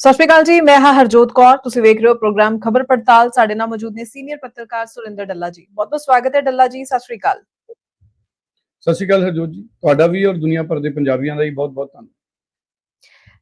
ਸਤਿ ਸ਼੍ਰੀ ਅਕਾਲ ਜੀ ਮੈਂ ਹਾਂ ਹਰਜੋਤ ਕੌਰ ਤੁਸੀਂ ਵੇਖ ਰਹੇ ਹੋ ਪ੍ਰੋਗਰਾਮ ਖਬਰ ਪੜਤਾਲ। ਸਾਡੇ ਨਾਲ ਮੌਜੂਦ ਨੇ ਸੀਨੀਅਰ ਪੱਤਰਕਾਰ ਸੁਰਿੰਦਰ ਡੱਲਾ ਜੀ। ਬਹੁਤ ਬਹੁਤ ਸਵਾਗਤ ਹੈ ਡੱਲਾ ਜੀ ਸਤਿ ਸ਼੍ਰੀ ਅਕਾਲ। ਸਤਿ ਸ਼੍ਰੀ ਅਕਾਲ ਹਰਜੋਤ ਜੀ ਤੁਹਾਡਾ ਵੀ ਔਰ ਦੁਨੀਆ ਭਰ ਦੇ ਪੰਜਾਬੀਆਂ ਦਾ ਵੀ ਬਹੁਤ ਬਹੁਤ ਧੰਨਵਾਦ।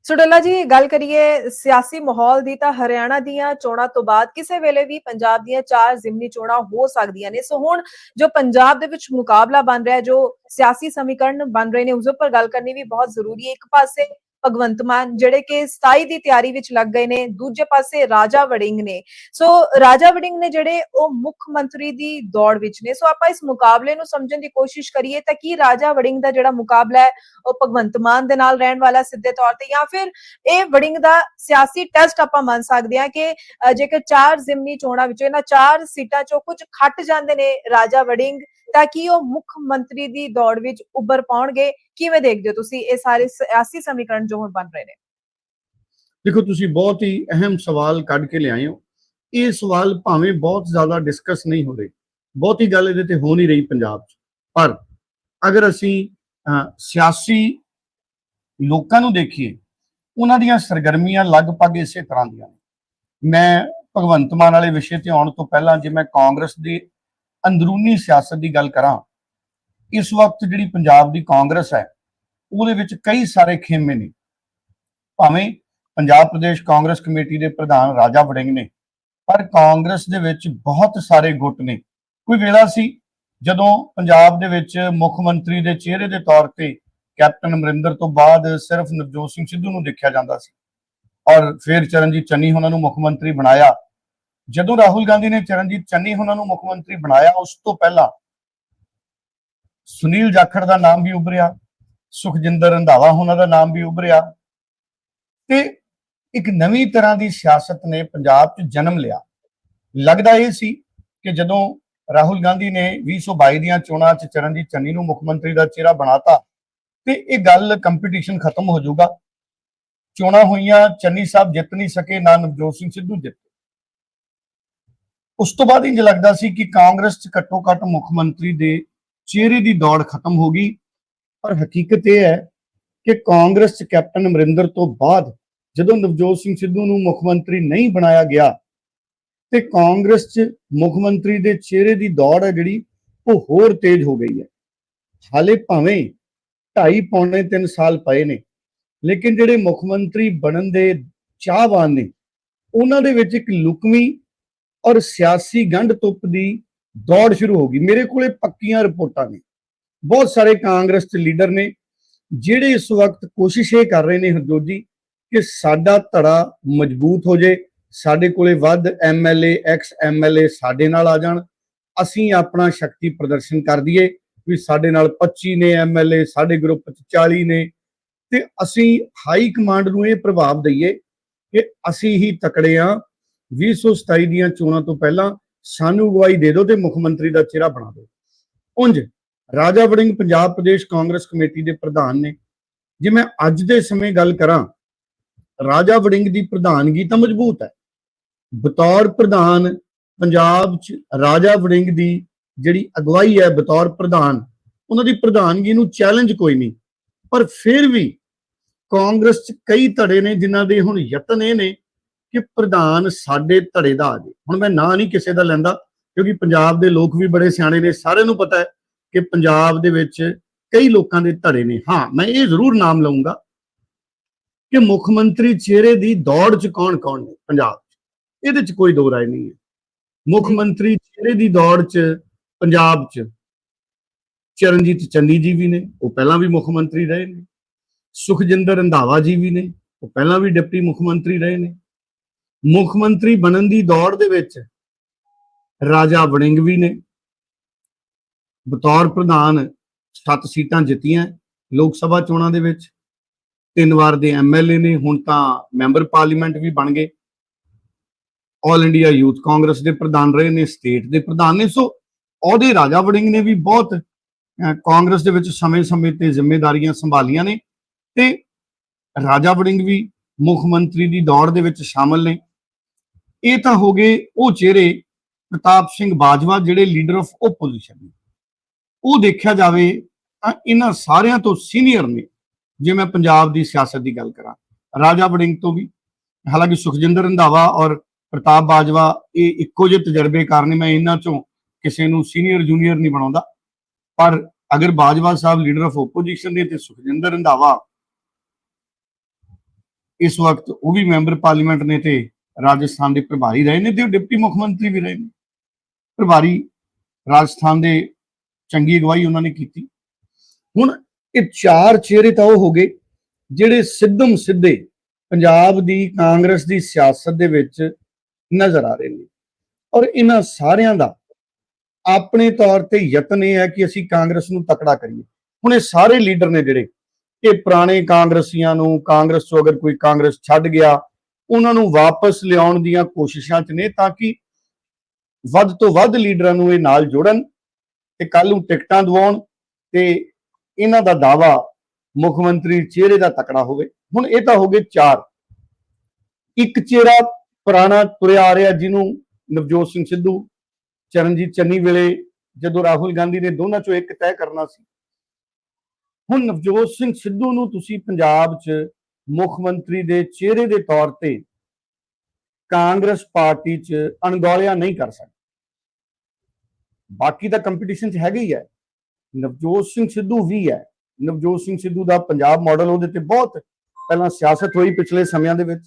ਸੋ ਡੱਲਾ ਜੀ ਗੱਲ ਕਰੀਏ ਸਿਆਸੀ ਮਾਹੌਲ ਦੀ ਤਾਂ ਹਰਿਆਣਾ ਦੀਆਂ ਚੋਣਾਂ ਤੋਂ ਬਾਅਦ ਕਿਸੇ ਵੇਲੇ ਵੀ ਪੰਜਾਬ ਦੀਆਂ ਚਾਰ ਜ਼ਿਮਨੀ ਚੋਣਾਂ ਹੋ ਸਕਦੀਆਂ ਨੇ। ਸੋ ਹੁਣ ਜੋ ਪੰਜਾਬ ਦੇ ਵਿੱਚ ਮੁਕਾਬਲਾ ਬਣ ਰਿਹਾ ਜੋ ਸਿਆਸੀ ਸਮੀਕਰਨ ਬਣ ਰਹੇ ਨੇ ਉਸ ਉੱਪਰ ਗੱਲ ਕਰਨੀ ਵੀ ਬਹੁਤ ਜ਼ਰੂਰੀ ਹੈ। ਇੱਕ ਪਾਸੇ ਭਗਵੰਤ ਮਾਨ, ਜਿਹੜੇ ਕਿ 27 ਦੀ ਤਿਆਰੀ ਵਿੱਚ ਲੱਗ ਗਏ ਨੇ, ਦੂਜੇ ਪਾਸੇ ਰਾਜਾ ਵੜਿੰਗ ਨੇ। ਸੋ ਰਾਜਾ ਵੜਿੰਗ ਨੇ ਜਿਹੜੇ ਉਹ ਮੁੱਖ ਮੰਤਰੀ ਦੀ ਦੌੜ ਵਿੱਚ ਨੇ। ਸੋ ਆਪਾਂ ਇਸ ਮੁਕਾਬਲੇ ਨੂੰ ਸਮਝਣ ਦੀ ਕੋਸ਼ਿਸ਼ ਕਰੀਏ ਤਾਂ ਕੀ ਰਾਜਾ ਵੜਿੰਗ ਦਾ ਜਿਹੜਾ ਮੁਕਾਬਲਾ ਹੈ, ਉਹ ਭਗਵੰਤ ਮਾਨ ਦੇ ਨਾਲ ਰਹਿਣ ਵਾਲਾ ਸਿੱਧੇ ਤੌਰ ਤੇ ਜਾਂ ਫਿਰ ਇਹ ਵੜਿੰਗ ਦਾ ਸਿਆਸੀ ਟੈਸਟ ਆਪਾਂ ਮੰਨ ਸਕਦੇ ਹਾਂ ਕਿ ਜੇਕਰ ਚਾਰ ਜ਼ਿਮਨੀ ਚੋਣਾਂ ਵਿੱਚੋਂ ਇਹਨਾਂ ਚਾਰ ਸੀਟਾਂ ਚੋਂ ਕੁਝ ਖੱਟ ਜਾਂਦੇ ਨੇ ਰਾਜਾ ਵੜਿੰਗ ਤਾਂ ਕਿ ਉਹ ਮੁੱਖ ਮੰਤਰੀ ਦੀ ਦੌੜ ਵਿੱਚ ਉੱਭਰ ਪਾਉਣਗੇ। ਕਿਵੇਂ ਦੇਖਦੇ ਹੋ ਤੁਸੀਂ ਇਹ ਸਾਰੇ ਸਿਆਸੀ ਸਮੀਕਰਨ ਜੋ ਹੁਣ ਬਣ ਰਹੇ ਨੇ? ਦੇਖੋ, ਤੁਸੀਂ ਬਹੁਤ ਹੀ ਅਹਿਮ ਸਵਾਲ ਕੱਢ ਕੇ ਲਿਆਏ ਹੋ। ਇਹ ਸਵਾਲ ਭਾਵੇਂ ਬਹੁਤ ਜ਼ਿਆਦਾ ਡਿਸਕਸ ਨਹੀਂ ਹੋ ਰਹੀ। ਬਹੁਤੀ ਗੱਲ ਇਹਦੇ ਤੇ ਹੋ ਨਹੀਂ ਰਹੀ ਪੰਜਾਬ 'ਚ। ਪਰ ਅਗਰ ਅਸੀਂ ਸਿਆਸੀ ਲੋਕਾਂ ਨੂੰ ਦੇਖੀਏ, ਉਹਨਾਂ ਦੀਆਂ ਸਰਗਰਮੀਆਂ ਲਗਭਗ ਇਸੇ ਤਰ੍ਹਾਂ ਦੀਆਂ ਨੇ। ਮੈਂ ਭਗਵੰਤ ਮਾਨ ਵਾਲੇ ਵਿਸ਼ੇ ਤੇ ਆਉਣ ਤੋਂ ਪਹਿਲਾਂ ਜੇ ਮੈਂ ਕਾਂਗਰਸ ਦੇ ਅੰਦਰੂਨੀ ਸਿਆਸਤ ਦੀ ਗੱਲ ਕਰਾਂ, ਇਸ ਵਕਤ ਜਿਹੜੀ ਪੰਜਾਬ ਦੀ ਕਾਂਗਰਸ ਹੈ, ਉਹਦੇ ਵਿੱਚ ਕਈ ਸਾਰੇ ਖੇਮੇ ਨੇ। ਭਾਵੇਂ ਪੰਜਾਬ ਪ੍ਰਦੇਸ਼ ਕਾਂਗਰਸ ਕਮੇਟੀ ਦੇ ਪ੍ਰਧਾਨ ਰਾਜਾ ਵੜਿੰਗ ਨੇ, ਪਰ ਕਾਂਗਰਸ ਦੇ ਵਿੱਚ ਬਹੁਤ ਸਾਰੇ ਗੁੱਟ ਨੇ। ਕੋਈ ਵੇਲਾ ਸੀ, ਜਦੋਂ ਪੰਜਾਬ ਦੇ ਵਿੱਚ ਮੁੱਖ ਮੰਤਰੀ ਦੇ ਚਿਹਰੇ ਦੇ ਤੌਰ ਤੇ ਕੈਪਟਨ ਅਮਰਿੰਦਰ ਤੋਂ ਬਾਅਦ ਸਿਰਫ ਨਵਜੋਤ ਸਿੰਘ ਸਿੱਧੂ ਨੂੰ ਦੇਖਿਆ ਜਾਂਦਾ ਸੀ, ਔਰ ਫਿਰ ਚਰਨਜੀਤ ਚੰਨੀ ਉਹਨਾਂ ਨੂੰ ਮੁੱਖ ਮੰਤਰੀ ਬਣਾਇਆ ਜਦੋਂ ਰਾਹੁਲ ਗਾਂਧੀ ਨੇ ਚਰਨਜੀਤ ਚੰਨੀ ਉਹਨਾਂ ਨੂੰ ਮੁੱਖ ਮੰਤਰੀ ਬਣਾਇਆ, ਉਸ ਤੋਂ ਪਹਿਲਾਂ ਸੁਨੀਲ ਜਾਖੜ ਦਾ ਨਾਮ ਵੀ ਉਭਰਿਆ, ਸੁਖਜਿੰਦਰ ਰੰਧਾਵਾ ਉਹਨਾਂ ਦਾ ਨਾਮ ਵੀ ਉਭਰਿਆ ਤੇ ਇੱਕ ਨਵੀਂ ਤਰ੍ਹਾਂ ਦੀ ਸਿਆਸਤ ਨੇ ਪੰਜਾਬ 'ਚ ਜਨਮ ਲਿਆ। ਲੱਗਦਾ ਇਹ ਸੀ ਕਿ ਜਦੋਂ ਰਾਹੁਲ ਗਾਂਧੀ ਨੇ 2022 ਦੀਆਂ ਚੋਣਾਂ 'ਚ ਚਰਨਜੀਤ ਚੰਨੀ ਨੂੰ ਮੁੱਖ ਮੰਤਰੀ ਦਾ ਚਿਹਰਾ ਬਣਾਤਾ ਤੇ ਇਹ ਗੱਲ ਕੰਪੀਟੀਸ਼ਨ ਖਤਮ ਹੋ ਜਾਊਗਾ। ਚੋਣਾਂ ਹੋਈਆਂ, ਚੰਨੀ ਸਾਹਿਬ ਜਿੱਤ ਨਹੀਂ ਸਕੇ, ਨਾ ਨਵਜੋਤ ਸਿੰਘ ਸਿੱਧੂ ਜਿੱਤ ਉਸ ਤੋਂ ਬਾਅਦ ਇੰਜ ਲੱਗਦਾ ਸੀ ਕਿ ਕਾਂਗਰਸ 'ਚ ਘੱਟੋ ਘੱਟ ਮੁੱਖ ਮੰਤਰੀ ਦੇ ਚਿਹਰੇ ਦੀ ਦੌੜ ਖਤਮ ਹੋ ਗਈ। ਪਰ ਹਕੀਕਤ ਇਹ ਹੈ ਕਿ ਕਾਂਗਰਸ 'ਚ ਕੈਪਟਨ ਅਮਰਿੰਦਰ ਤੋਂ ਬਾਅਦ ਜਦੋਂ ਨਵਜੋਤ ਸਿੰਘ ਸਿੱਧੂ ਨੂੰ ਮੁੱਖ ਮੰਤਰੀ ਨਹੀਂ ਬਣਾਇਆ ਗਿਆ, ਤੇ ਕਾਂਗਰਸ 'ਚ ਮੁੱਖ ਮੰਤਰੀ ਦੇ ਚਿਹਰੇ ਦੀ ਦੌੜ ਹੈ ਜਿਹੜੀ ਉਹ ਹੋਰ ਤੇਜ਼ ਹੋ ਗਈ ਹੈ। ਹਾਲੇ ਭਾਵੇਂ 2.5 ਪੌਣੇ 3 ਸਾਲ ਪਏ ਨੇ, ਲੇਕਿਨ ਜਿਹੜੇ ਮੁੱਖ ਮੰਤਰੀ ਬਣਨ ਦੇ ਚਾਹਵਾਨ ਨੇ, ਉਹਨਾਂ ਦੇ ਵਿੱਚ ਇੱਕ ਲੁਕਵੀਂ ਔਰ ਸਿਆਸੀ ਗੰਢ ਤੁੱਪ ਦੀ ਦੌੜ ਸ਼ੁਰੂ ਹੋ ਗਈ। ਮੇਰੇ ਕੋਲੇ ਪੱਕੀਆਂ ਰਿਪੋਰਟਾਂ ਨੇ। ਬਹੁਤ ਸਾਰੇ ਕਾਂਗਰਸ ਦੇ ਲੀਡਰ ਨੇ, ਜਿਹੜੇ ਇਸ ਵਕਤ ਕੋਸ਼ਿਸ਼ ਇਹ ਕਰ ਰਹੇ ਨੇ, ਹਰਜੋਤ ਜੀ, ਕਿ ਸਾਡਾ ਧੜਾ ਮਜ਼ਬੂਤ ਹੋ ਜੇ, ਸਾਡੇ ਕੋਲੇ ਵੱਧ ਐਮਐਲਏ ਐਕਸ ਐਮਐਲਏ ਸਾਡੇ ਨਾਲ ਆ ਜਾਣ। ਅਸੀਂ ਆਪਣਾ ਸ਼ਕਤੀ ਪ੍ਰਦਰਸ਼ਨ ਕਰ ਦਈਏ ਵੀ ਸਾਡੇ ਨਾਲ 25 ਨੇ ਐਮਐਲਏ ਸਾਡੇ ਗਰੁੱਪ 'ਚ 40 ਨੇ। ਤੇ ਅਸੀਂ ਹਾਈ ਕਮਾਂਡ ਨੂੰ ਇਹ ਪ੍ਰਭਾਵ ਦਈਏ ਕਿ ਅਸੀਂ ਹੀ ਤਕੜੇ ਆ 2027 ਦੀਆਂ ਚੋਣਾਂ ਤੋਂ ਪਹਿਲਾਂ ਸਾਨੂੰ ਅਗਵਾਈ ਦੇ ਦਿਓ ਤੇ ਮੁੱਖ ਮੰਤਰੀ ਦਾ ਚਿਹਰਾ ਬਣਾ ਦਿਓ। ਉਂਝ ਰਾਜਾ ਵੜਿੰਗ ਪੰਜਾਬ ਪ੍ਰਦੇਸ਼ ਕਾਂਗਰਸ ਕਮੇਟੀ ਦੇ ਪ੍ਰਧਾਨ ਨੇ, ਜੇ ਮੈਂ ਅੱਜ ਦੇ ਸਮੇਂ ਗੱਲ ਕਰਾਂ, ਰਾਜਾ ਵੜਿੰਗ ਦੀ ਪ੍ਰਧਾਨਗੀ ਤਾਂ ਮਜ਼ਬੂਤ ਹੈ। ਬਤੌਰ ਪ੍ਰਧਾਨ ਪੰਜਾਬ 'ਚ ਰਾਜਾ ਵੜਿੰਗ ਦੀ ਜਿਹੜੀ ਅਗਵਾਈ ਹੈ ਬਤੌਰ ਪ੍ਰਧਾਨ, ਉਹਨਾਂ ਦੀ ਪ੍ਰਧਾਨਗੀ ਨੂੰ ਚੈਲੰਜ ਕੋਈ ਨਹੀਂ। ਪਰ ਫਿਰ ਵੀ ਕਾਂਗਰਸ 'ਚ ਕਈ ਧੜੇ ਨੇ ਜਿਨ੍ਹਾਂ ਦੇ ਹੁਣ ਯਤਨ ਇਹ ਨੇ ਕਿ ਪ੍ਰਧਾਨ ਸਾਡੇ ਧੜੇ ਦਾ ਆ ਜੇ। ਹੁਣ ਮੈਂ ਨਾਂ ਨਹੀਂ ਕਿਸੇ ਦਾ ਲੈਂਦਾ ਕਿਉਂਕਿ ਪੰਜਾਬ ਦੇ ਲੋਕ ਵੀ ਬੜੇ ਸਿਆਣੇ ਨੇ ਸਾਰਿਆਂ ਨੂੰ ਪਤਾ ਹੈ ਕਿ ਪੰਜਾਬ ਦੇ ਵਿੱਚ ਕਈ ਲੋਕਾਂ ਦੇ ਧੜੇ ਨੇ। ਹਾਂ ਮੈਂ ਇਹ ਜ਼ਰੂਰ ਨਾਮ ਲਵਾਂਗਾ ਕਿ ਮੁੱਖ ਮੰਤਰੀ ਚਿਹਰੇ ਦੀ ਦੌੜ 'ਚ ਕੌਣ-ਕੌਣ ਨੇ ਪੰਜਾਬ 'ਚ। ਇਹਦੇ 'ਚ ਕੋਈ ਦੋ ਰਾਏ ਨਹੀਂ ਹੈ। ਮੁੱਖ। ਮੰਤਰੀ ਚਿਹਰੇ ਦੀ ਦੌੜ 'ਚ ਪੰਜਾਬ 'ਚ ਚਰਨਜੀਤ ਚੰਨੀ ਜੀ ਵੀ ਨੇ ਉਹ ਪਹਿਲਾਂ ਵੀ ਮੁੱਖ ਮੰਤਰੀ ਰਹੇ ਨੇ। ਸੁਖਜਿੰਦਰ ਰੰਧਾਵਾ ਜੀ ਵੀ ਨੇ ਉਹ ਪਹਿਲਾਂ ਵੀ ਡਿਪਟੀ ਮੁੱਖ ਮੰਤਰੀ ਰਹੇ ਨੇ। ਮੁੱਖ ਮੰਤਰੀ ਬਣਨ ਦੀ ਦੌੜ ਦੇ ਵਿੱਚ ਰਾਜਾ ਵੜਿੰਗ ਵੀ ਨੇ ਬਤੌਰ ਪ੍ਰਧਾਨ ਸੱਤ ਸੀਟਾਂ ਜਿੱਤੀਆਂ ਲੋਕ ਸਭਾ ਚੋਣਾਂ ਦੇ ਵਿੱਚ। ਤਿੰਨ ਵਾਰ ਦੇ ਐਮਐਲਏ ਨੇ, ਹੁਣ ਤਾਂ ਮੈਂਬਰ ਪਾਰਲੀਮੈਂਟ ਵੀ ਬਣ ਗਏ। ਆਲ ਇੰਡੀਆ ਯੂਥ ਕਾਂਗਰਸ ਦੇ ਪ੍ਰਧਾਨ ਰਹੇ ਨੇ, ਸਟੇਟ ਦੇ ਪ੍ਰਧਾਨ ਨੇ। ਸੋ ਉਹਦੇ ਰਾਜਾ ਵੜਿੰਗ ਨੇ ਵੀ ਬਹੁਤ ਕਾਂਗਰਸ ਦੇ ਵਿੱਚ ਸਮੇਂ-ਸਮੇਂ ਤੇ ਜ਼ਿੰਮੇਵਾਰੀਆਂ ਸੰਭਾਲੀਆਂ ਨੇ ਤੇ ਰਾਜਾ ਵੜਿੰਗ ਵੀ ਮੁੱਖ ਮੰਤਰੀ ਦੀ ਦੌੜ ਦੇ ਵਿੱਚ ਸ਼ਾਮਲ ਨੇ। ਇਹ ਤਾਂ ਹੋ ਗਏ ਉਹ ਚਿਹਰੇ ਪ੍ਰਤਾਪ ਸਿੰਘ ਬਾਜਵਾ ਜਿਹੜੇ ਲੀਡਰ ਆਫ ਓਪੋਜੀਸ਼ਨ ਨੇ। ਉਹ ਦੇਖਿਆ ਜਾਵੇ ਤਾਂ ਇਹਨਾਂ ਸਾਰਿਆਂ ਤੋਂ ਸੀਨੀਅਰ ਨੇ, ਜੇ ਮੈਂ ਪੰਜਾਬ ਦੀ ਸਿਆਸਤ ਦੀ ਗੱਲ ਕਰਾਂ। ਰਾਜਾ ਵੜਿੰਗ ਤੋਂ ਵੀ, ਹਾਲਾਂਕਿ ਸੁਖਜਿੰਦਰ ਰੰਧਾਵਾ ਔਰ ਪ੍ਰਤਾਪ ਬਾਜਵਾ ਇਹ ਇੱਕੋ ਜਿਹੇ ਤਜਰਬੇਕਾਰ ਨੇ, ਮੈਂ ਇਹਨਾਂ ਚੋਂ ਕਿਸੇ ਨੂੰ ਸੀਨੀਅਰ ਜੂਨੀਅਰ ਨਹੀਂ ਬਣਾਉਂਦਾ। ਪਰ ਅਗਰ Bajwa Sahib leader of opposition ਦੇ ਤੇ ਸੁਖਜਿੰਦਰ ਰੰਧਾਵਾ ਇਸ ਵਕਤ ਉਹ ਵੀ ਮੈਂਬਰ ਪਾਰਲੀਮੈਂਟ ਨੇ ਤੇ ਰਾਜਸਥਾਨ ਦੇ ਪ੍ਰਭਾਰੀ ਰਹੇ ਨੇ ਤੇ ਉਹ ਡਿਪਟੀ ਮੁੱਖ ਮੰਤਰੀ ਵੀ ਰਹੇ ਨੇ। ਪ੍ਰਭਾਰੀ ਰਾਜਸਥਾਨ ਦੇ ਚੰਗੀ ਅਗਵਾਈ ਉਹਨਾਂ ਨੇ ਕੀਤੀ। ਹੁਣ ਇਹ ਚਾਰ ਚਿਹਰੇ ਤਾਂ ਉਹ ਹੋ ਗਏ ਜਿਹੜੇ ਸਿੱਧਮ ਸਿੱਧੇ ਪੰਜਾਬ ਦੀ, ਕਾਂਗਰਸ ਦੀ ਸਿਆਸਤ ਦੇ ਵਿੱਚ ਨਜ਼ਰ ਆ ਰਹੇ ਨੇ। ਔਰ ਇਹਨਾਂ ਸਾਰਿਆਂ ਦਾ ਆਪਣੇ ਤੌਰ ਤੇ ਯਤਨ ਇਹ ਹੈ ਕਿ ਅਸੀਂ ਕਾਂਗਰਸ ਨੂੰ ਤਕੜਾ ਕਰੀਏ। ਹੁਣ ਇਹ ਸਾਰੇ ਲੀਡਰ ਨੇ ਜਿਹੜੇ, ਇਹ ਪੁਰਾਣੇ ਕਾਂਗਰਸੀਆਂ ਨੂੰ, ਕਾਂਗਰਸ ਤੋਂ ਅਗਰ ਕੋਈ ਕਾਂਗਰਸ ਛੱਡ ਗਿਆ ਉਹਨਾਂ ਨੂੰ ਵਾਪਸ ਲਿਆਉਣ ਦੀਆਂ ਕੋਸ਼ਿਸ਼ਾਂ 'ਚ ਨੇ ਤਾਂ ਕਿ ਵੱਧ ਤੋਂ ਵੱਧ ਲੀਡਰਾਂ ਨੂੰ ਇਹ ਨਾਲ ਜੋੜਨ ਤੇ ਕੱਲ ਨੂੰ ਟਿਕਟਾਂ ਦਿਵਾਉਣ ਤੇ ਇਹਨਾਂ ਦਾ ਦਾਵਾ ਮੁੱਖ ਮੰਤਰੀ ਚਿਹਰੇ ਦਾ ਤਕੜਾ ਹੋਵੇ। ਹੁਣ ਇਹ ਤਾਂ ਹੋ ਗਏ ਚਾਰ। ਇੱਕ ਚਿਹਰਾ ਪੁਰਾਣਾ ਤੁਰਿਆ ਆ ਰਿਹਾ ਜਿਹਨੂੰ ਨਵਜੋਤ ਸਿੰਘ ਸਿੱਧੂ, ਚਰਨਜੀਤ ਚੰਨੀ ਵੇਲੇ ਜਦੋਂ ਰਾਹੁਲ ਗਾਂਧੀ ਨੇ ਦੋਨਾਂ ਚੋਂ ਇੱਕ ਤੈਅ ਕਰਨਾ ਸੀ। ਹੁਣ ਨਵਜੋਤ ਸਿੰਘ ਸਿੱਧੂ ਨੂੰ ਤੁਸੀਂ ਪੰਜਾਬ 'ਚ ਮੁੱਖ ਮੰਤਰੀ ਦੇ ਚਿਹਰੇ ਦੇ ਤੌਰ ਤੇ ਕਾਂਗਰਸ ਪਾਰਟੀ 'ਚ ਅਣਗੌਲਿਆ ਨਹੀਂ ਕਰ ਸਕਦੇ। ਬਾਕੀ ਤਾਂ ਕੰਪੀਟੀਸ਼ਨ 'ਚ ਹੈਗਾ ਹੀ ਹੈ। ਨਵਜੋਤ ਸਿੰਘ ਸਿੱਧੂ ਵੀ ਹੈ। ਨਵਜੋਤ ਸਿੰਘ ਸਿੱਧੂ ਦਾ ਪੰਜਾਬ ਮਾਡਲ ਉਹਦੇ ਤੇ ਬਹੁਤ ਪਹਿਲਾਂ ਸਿਆਸਤ ਹੋਈ ਪਿਛਲੇ ਸਮਿਆਂ ਦੇ ਵਿੱਚ।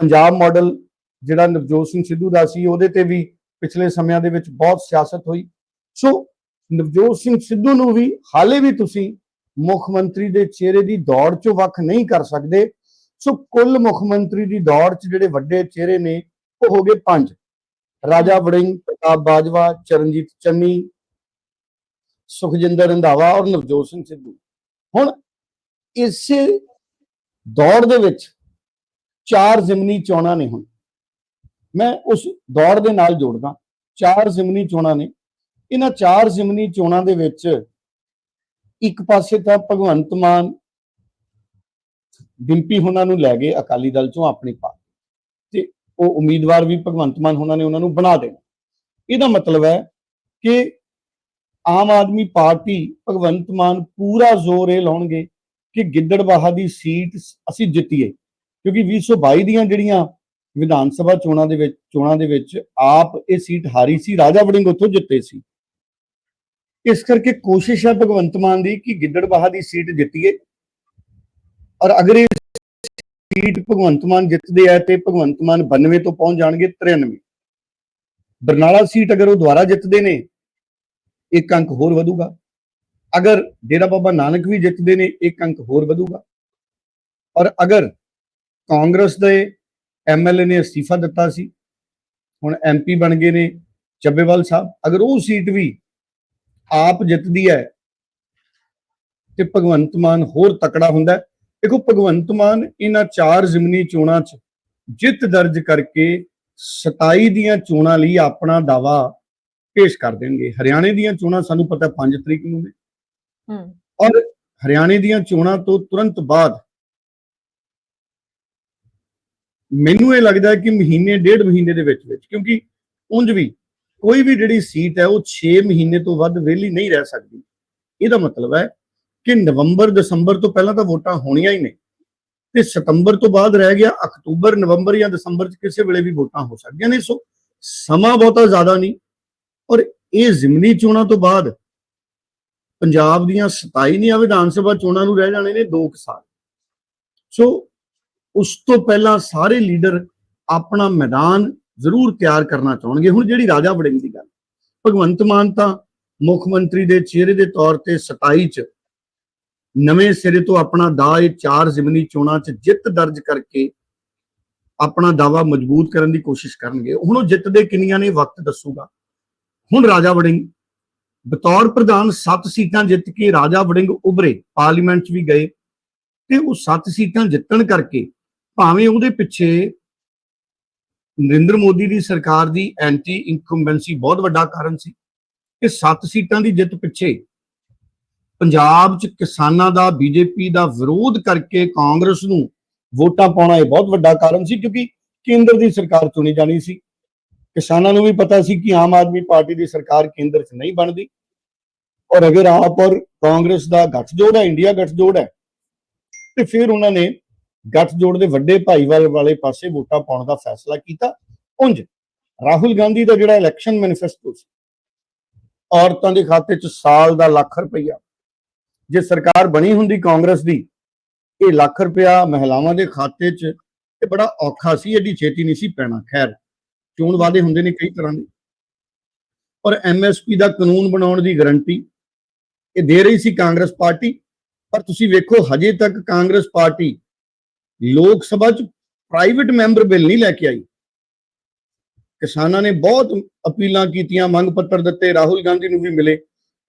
ਪੰਜਾਬ ਮਾਡਲ ਜਿਹੜਾ ਨਵਜੋਤ ਸਿੰਘ ਸਿੱਧੂ ਦਾ ਸੀ, ਉਹਦੇ ਤੇ ਵੀ ਪਿਛਲੇ ਸਮਿਆਂ ਦੇ ਵਿੱਚ ਬਹੁਤ ਸਿਆਸਤ ਹੋਈ। ਸੋ ਨਵਜੋਤ ਸਿੰਘ ਸਿੱਧੂ ਨੂੰ ਵੀ ਹਾਲੇ ਵੀ ਤੁਸੀਂ ਮੁੱਖ ਮੰਤਰੀ ਦੇ ਚਿਹਰੇ ਦੀ ਦੌੜ 'ਚੋਂ ਵੱਖ ਨਹੀਂ ਕਰ ਸਕਦੇ। ਸੋ ਕੁੱਲ ਮੁੱਖ ਮੰਤਰੀ ਦੀ ਦੌੜ 'ਚ ਜਿਹੜੇ ਵੱਡੇ ਚਿਹਰੇ ਨੇ, ਉਹ ਹੋ ਗਏ ਪੰਜ। ਰਾਜਾ ਵੜਿੰਗ, ਪ੍ਰਤਾਪ ਬਾਜਵਾ, ਚਰਨਜੀਤ ਚੰਨੀ, ਸੁਖਜਿੰਦਰ ਰੰਧਾਵਾ ਔਰ ਨਵਜੋਤ ਸਿੰਘ ਸਿੱਧੂ। ਹੁਣ ਇਸੇ ਦੌੜ ਦੇ ਵਿੱਚ ਚਾਰ ਜ਼ਿਮਨੀ ਚੋਣਾਂ ਨੇ ਹੁਣ। ਮੈਂ ਉਸ ਦੌੜ ਦੇ ਨਾਲ ਜੋੜਦਾ। ਚਾਰ ਜ਼ਿਮਨੀ ਚੋਣਾਂ ਨੇ। ਇਹਨਾਂ ਚਾਰ ਜ਼ਿਮਨੀ ਚੋਣਾਂ ਦੇ ਵਿੱਚ ਇੱਕ ਪਾਸੇ ਤਾਂ ਭਗਵੰਤ ਮਾਨ ਡਿੰਪੀ ਉਹਨਾਂ ਨੂੰ ਲੈ ਗਏ, ਅਕਾਲੀ ਦਲ ਚੋਂ ਆਪਣੀ ਪਾਰਟੀ। ਤੇ ਉਹ ਉਮੀਦਵਾਰ ਵੀ ਭਗਵੰਤ ਮਾਨ ਉਹਨਾਂ ਨੇ ਉਹਨਾਂ ਨੂੰ ਬਣਾ ਦੇਣਾ। ਇਹਦਾ ਮਤਲਬ ਹੈ ਕਿ ਆਮ ਆਦਮੀ ਪਾਰਟੀ ਭਗਵੰਤ ਮਾਨ ਪੂਰਾ ਜ਼ੋਰ ਇਹ ਲਾਉਣਗੇ ਕਿ ਗਿੱਦੜਬਾਹਾ ਦੀ ਸੀਟ ਅਸੀਂ ਜਿੱਤੀਏ। ਕਿਉਂਕਿ 2022 ਦੀਆਂ ਜਿਹੜੀਆਂ ਵਿਧਾਨ ਸਭਾ ਚੋਣਾਂ ਦੇ ਵਿੱਚ, ਚੋਣਾਂ ਦੇ ਵਿੱਚ ਆਪ ਇਹ ਸੀਟ ਹਾਰੀ ਸੀ, ਰਾਜਾ ਵੜਿੰਗ ਉੱਥੋਂ ਜਿੱਤੇ ਸੀ। ਇਸ ਕਰਕੇ ਕੋਸ਼ਿਸ਼ ਹੈ ਭਗਵੰਤ ਮਾਨ ਦੀ ਕਿ ਗਿੱਦੜਬਾਹਾ ਦੀ ਸੀਟ ਜਿੱਤੀਏ। ਔਰ ਅਗਰ ਇਹ ਸੀਟ ਭਗਵੰਤ ਮਾਨ ਜਿੱਤਦੇ ਆ ਤੇ ਭਗਵੰਤ ਮਾਨ 92 ਤੋਂ ਪਹੁੰਚ ਜਾਣਗੇ 93 ਬਰਨਾਲਾ ਸੀਟ ਅਗਰ ਉਹ ਦੁਬਾਰਾ ਜਿੱਤਦੇ ਨੇ, ਇੱਕ ਅੰਕ ਹੋਰ ਵਧੂਗਾ। ਅਗਰ ਡੇਰਾ ਬਾਬਾ ਨਾਨਕ ਵੀ ਜਿੱਤਦੇ ਨੇ, ਇੱਕ ਅੰਕ ਹੋਰ ਵਧੂਗਾ। ਔਰ ਅਗਰ ਕਾਂਗਰਸ ਦੇ ਐਮਐਲਏ ਨੇ ਅਸਤੀਫਾ ਦਿੱਤਾ ਸੀ, ਹੁਣ ਐਮਪੀ ਬਣ ਗਏ ਨੇ ਚੱਬੇਵਾਲ ਸਾਹਿਬ, ਅਗਰ ਉਹ ਸੀਟ ਵੀ ਆਪ ਜਿੱਤਦੀ ਹੈ ਤੇ ਭਗਵੰਤ ਮਾਨ ਹੋਰ ਤਕੜਾ ਹੁੰਦਾ। ਦੇਖੋ ਭਗਵੰਤ ਮਾਨ ਇਹਨਾਂ ਚਾਰ ਜ਼ਿਮਨੀ ਚੋਣਾਂ 'ਚ ਜਿੱਤ ਦਰਜ ਕਰਕੇ 27 ਦੀਆਂ ਚੋਣਾਂ ਲਈ ਆਪਣਾ ਦਾਵਾ ਪੇਸ਼ ਕਰ ਦੇਣਗੇ। ਹਰਿਆਣੇ ਦੀਆਂ ਚੋਣਾਂ ਸਾਨੂੰ ਪਤਾ 5 ਤਰੀਕ ਨੂੰ ਨੇ। ਹੂੰ। ਔਰ ਹਰਿਆਣੇ ਦੀਆਂ ਚੋਣਾਂ ਤੋਂ ਤੁਰੰਤ ਬਾਅਦ ਮੈਨੂੰ ਇਹ ਲੱਗਦਾ ਹੈ ਕਿ ਮਹੀਨੇ ਡੇਢ ਮਹੀਨੇ ਦੇ ਵਿੱਚ ਵਿੱਚ ਕਿਉਂਕਿ ਉਂਝ ਵੀ ਕੋਈ ਵੀ ਜਿਹੜੀ ਸੀਟ ਹੈ ਉਹ 6 ਮਹੀਨੇ ਤੋਂ ਵੱਧ ਵਿਹਲੀ ਨਹੀਂ ਰਹਿ ਸਕਦੀ। ਇਹਦਾ ਮਤਲਬ ਹੈ ਕਿ ਨਵੰਬਰ, ਦਸੰਬਰ ਤੋਂ ਪਹਿਲਾਂ ਤਾਂ ਵੋਟਾਂ ਹੋਣੀਆਂ ਹੀ ਨੇ। ਤੇ ਸਤੰਬਰ ਤੋਂ ਬਾਅਦ ਰਹਿ ਗਿਆ ਅਕਤੂਬਰ, ਨਵੰਬਰ ਜਾਂ ਦਸੰਬਰ ਚ ਕਿਸੇ ਵੇਲੇ ਵੀ ਵੋਟਾਂ ਹੋ ਸਕਦੀਆਂ ਨੇ। ਸੋ ਸਮਾਂ ਬਹੁਤਾ ਜ਼ਿਆਦਾ ਨਹੀਂ। ਔਰ ਇਹ ਜ਼ਿਮਨੀ ਚੋਣਾਂ ਤੋਂ ਬਾਅਦ ਪੰਜਾਬ ਦੀਆਂ 27 ਦੀਆਂ ਵਿਧਾਨ ਸਭਾ ਚੋਣਾਂ ਨੂੰ ਰਹਿ ਜਾਣੇ ਨੇ 2 ਸਾਲ। ਸੋ ਉਸ ਤੋਂ ਪਹਿਲਾਂ ਸਾਰੇ ਲੀਡਰ ਆਪਣਾ ਮੈਦਾਨ ਜ਼ਰੂਰ ਤਿਆਰ ਕਰਨਾ ਚਾਹਣਗੇ। ਹੁਣ ਜਿਹੜੀ ਰਾਜਾ ਵੜਿੰਗ ਦੀ ਗੱਲ, ਭਗਵੰਤ ਮਾਨ ਤਾਂ ਮੁੱਖ ਮੰਤਰੀ ਦੇ ਚਿਹਰੇ ਦੇ ਤੌਰ ਤੇ 27 ਚ ਨਵੇਂ ਸਿਰੇ ਤੋਂ ਆਪਣਾ ਦਾ ਇਹ ਚਾਰ ਜ਼ਿਮਨੀ ਚੋਣਾਂ ਚ ਜਿੱਤ ਦਰਜ ਕਰਕੇ ਆਪਣਾ ਦਾਵਾ ਮਜ਼ਬੂਤ ਕਰਨ ਦੀ ਕੋਸ਼ਿਸ਼ ਕਰਨਗੇ। ਹੁਣ ਉਹ ਜਿੱਤਦੇ ਕਿੰਨੀਆਂ ਨੇ ਵਕਤ ਦੱਸੂਗਾ। ਹੁਣ ਰਾਜਾ ਵੜਿੰਗ, ਬਤੌਰ ਪ੍ਰਧਾਨ 7 ਸੀਟਾਂ ਜਿੱਤ ਕੇ ਰਾਜਾ ਵੜਿੰਗ ਉਭਰੇ, ਪਾਰਲੀਮੈਂਟ 'ਚ ਵੀ ਗਏ ਤੇ ਉਹ 7 ਸੀਟਾਂ ਜਿੱਤਣ ਕਰਕੇ ਭਾਵੇਂ ਉਹਦੇ ਪਿੱਛੇ ਨਰਿੰਦਰ ਮੋਦੀ ਦੀ ਸਰਕਾਰ ਦੀ ਐਂਟੀ ਇਨਕੰਬੈਂਸੀ ਬਹੁਤ ਵੱਡਾ ਕਾਰਨ ਸੀ ਕਿ 7 ਸੀਟਾਂ ਦੀ ਜਿੱਤ ਪਿੱਛੇ ਪੰਜਾਬ 'ਚ ਕਿਸਾਨਾਂ ਦਾ, ਬੀਜੇਪੀ ਦਾ ਵਿਰੋਧ ਕਰਕੇ ਕਾਂਗਰਸ ਨੂੰ ਵੋਟਾਂ ਪਾਉਣਾ ਇਹ ਬਹੁਤ ਵੱਡਾ ਕਾਰਨ ਸੀ ਕਿਉਂਕਿ ਕੇਂਦਰ ਦੀ ਸਰਕਾਰ ਚੁਣੀ ਜਾਣੀ ਸੀ। ਕਿਸਾਨਾਂ ਨੂੰ ਵੀ ਪਤਾ ਸੀ ਕਿ ਆਮ ਆਦਮੀ ਪਾਰਟੀ ਦੀ ਸਰਕਾਰ ਕੇਂਦਰ 'ਚ ਨਹੀਂ ਬਣਦੀ। ਔਰ ਅਗਰ ਆਪ ਔਰ ਕਾਂਗਰਸ ਦਾ ਗੱਠਜੋੜ ਹੈ, ਇੰਡੀਆ ਗੱਠਜੋੜ ਹੈ, ਤੇ ਫਿਰ ਉਹਨਾਂ ਨੇ ਗੱਠਜੋੜ ਦੇ ਵੱਡੇ ਭਾਈਵਾਲ ਵਾਲੇ ਪਾਸੇ ਵੋਟਾਂ ਪਾਉਣ ਦਾ ਫੈਸਲਾ ਕੀਤਾ। ਉਂਝ ਰਾਹੁਲ ਗਾਂਧੀ ਦਾ ਜਿਹੜਾ ਇਲੈਕਸ਼ਨ ਮੈਨੀਫੈਸਟੋ ਸੀ, ਔਰਤਾਂ ਦੇ ਖਾਤੇ 'ਚ ਸਾਲ ਦਾ ਲੱਖ ਰੁਪਈਆ। ਜੇ ਸਰਕਾਰ ਬਣੀ ਹੁੰਦੀ ਕਾਂਗਰਸ ਦੀ, ਇਹ ਲੱਖ ਰੁਪਇਆ ਮਹਿਲਾਵਾਂ ਦੇ ਖਾਤੇ 'ਚ, ਇਹ ਬੜਾ ਔਖਾ ਸੀ, ਐਡੀ ਛੇਤੀ ਨਹੀਂ ਸੀ ਪੈਣਾ। ਖੈਰ, ਚੋਣ ਵਾਅਦੇ ਹੁੰਦੇ ਨੇ ਕਈ ਤਰ੍ਹਾਂ ਦੇ। ਔਰ ਐਮਐਸਪੀ ਦਾ ਕਾਨੂੰਨ ਬਣਾਉਣ ਦੀ ਗਾਰੰਟੀ ਇਹ ਦੇ ਰਹੀ ਸੀ ਕਾਂਗਰਸ ਪਾਰਟੀ। ਪਰ ਤੁਸੀਂ ਵੇਖੋ, ਹਜੇ ਤੱਕ ਕਾਂਗਰਸ ਪਾਰਟੀ ਲੋਕ ਸਭਾ 'ਚ ਪ੍ਰਾਈਵੇਟ ਮੈਂਬਰ ਬਿੱਲ ਨਹੀਂ ਲੈ ਕੇ ਆਈ। ਕਿਸਾਨਾਂ ਨੇ ਬਹੁਤ ਅਪੀਲਾਂ ਕੀਤੀਆਂ, ਮੰਗ ਪੱਤਰ ਦਿੱਤੇ, ਰਾਹੁਲ ਗਾਂਧੀ ਨੂੰ ਵੀ ਮਿਲੇ।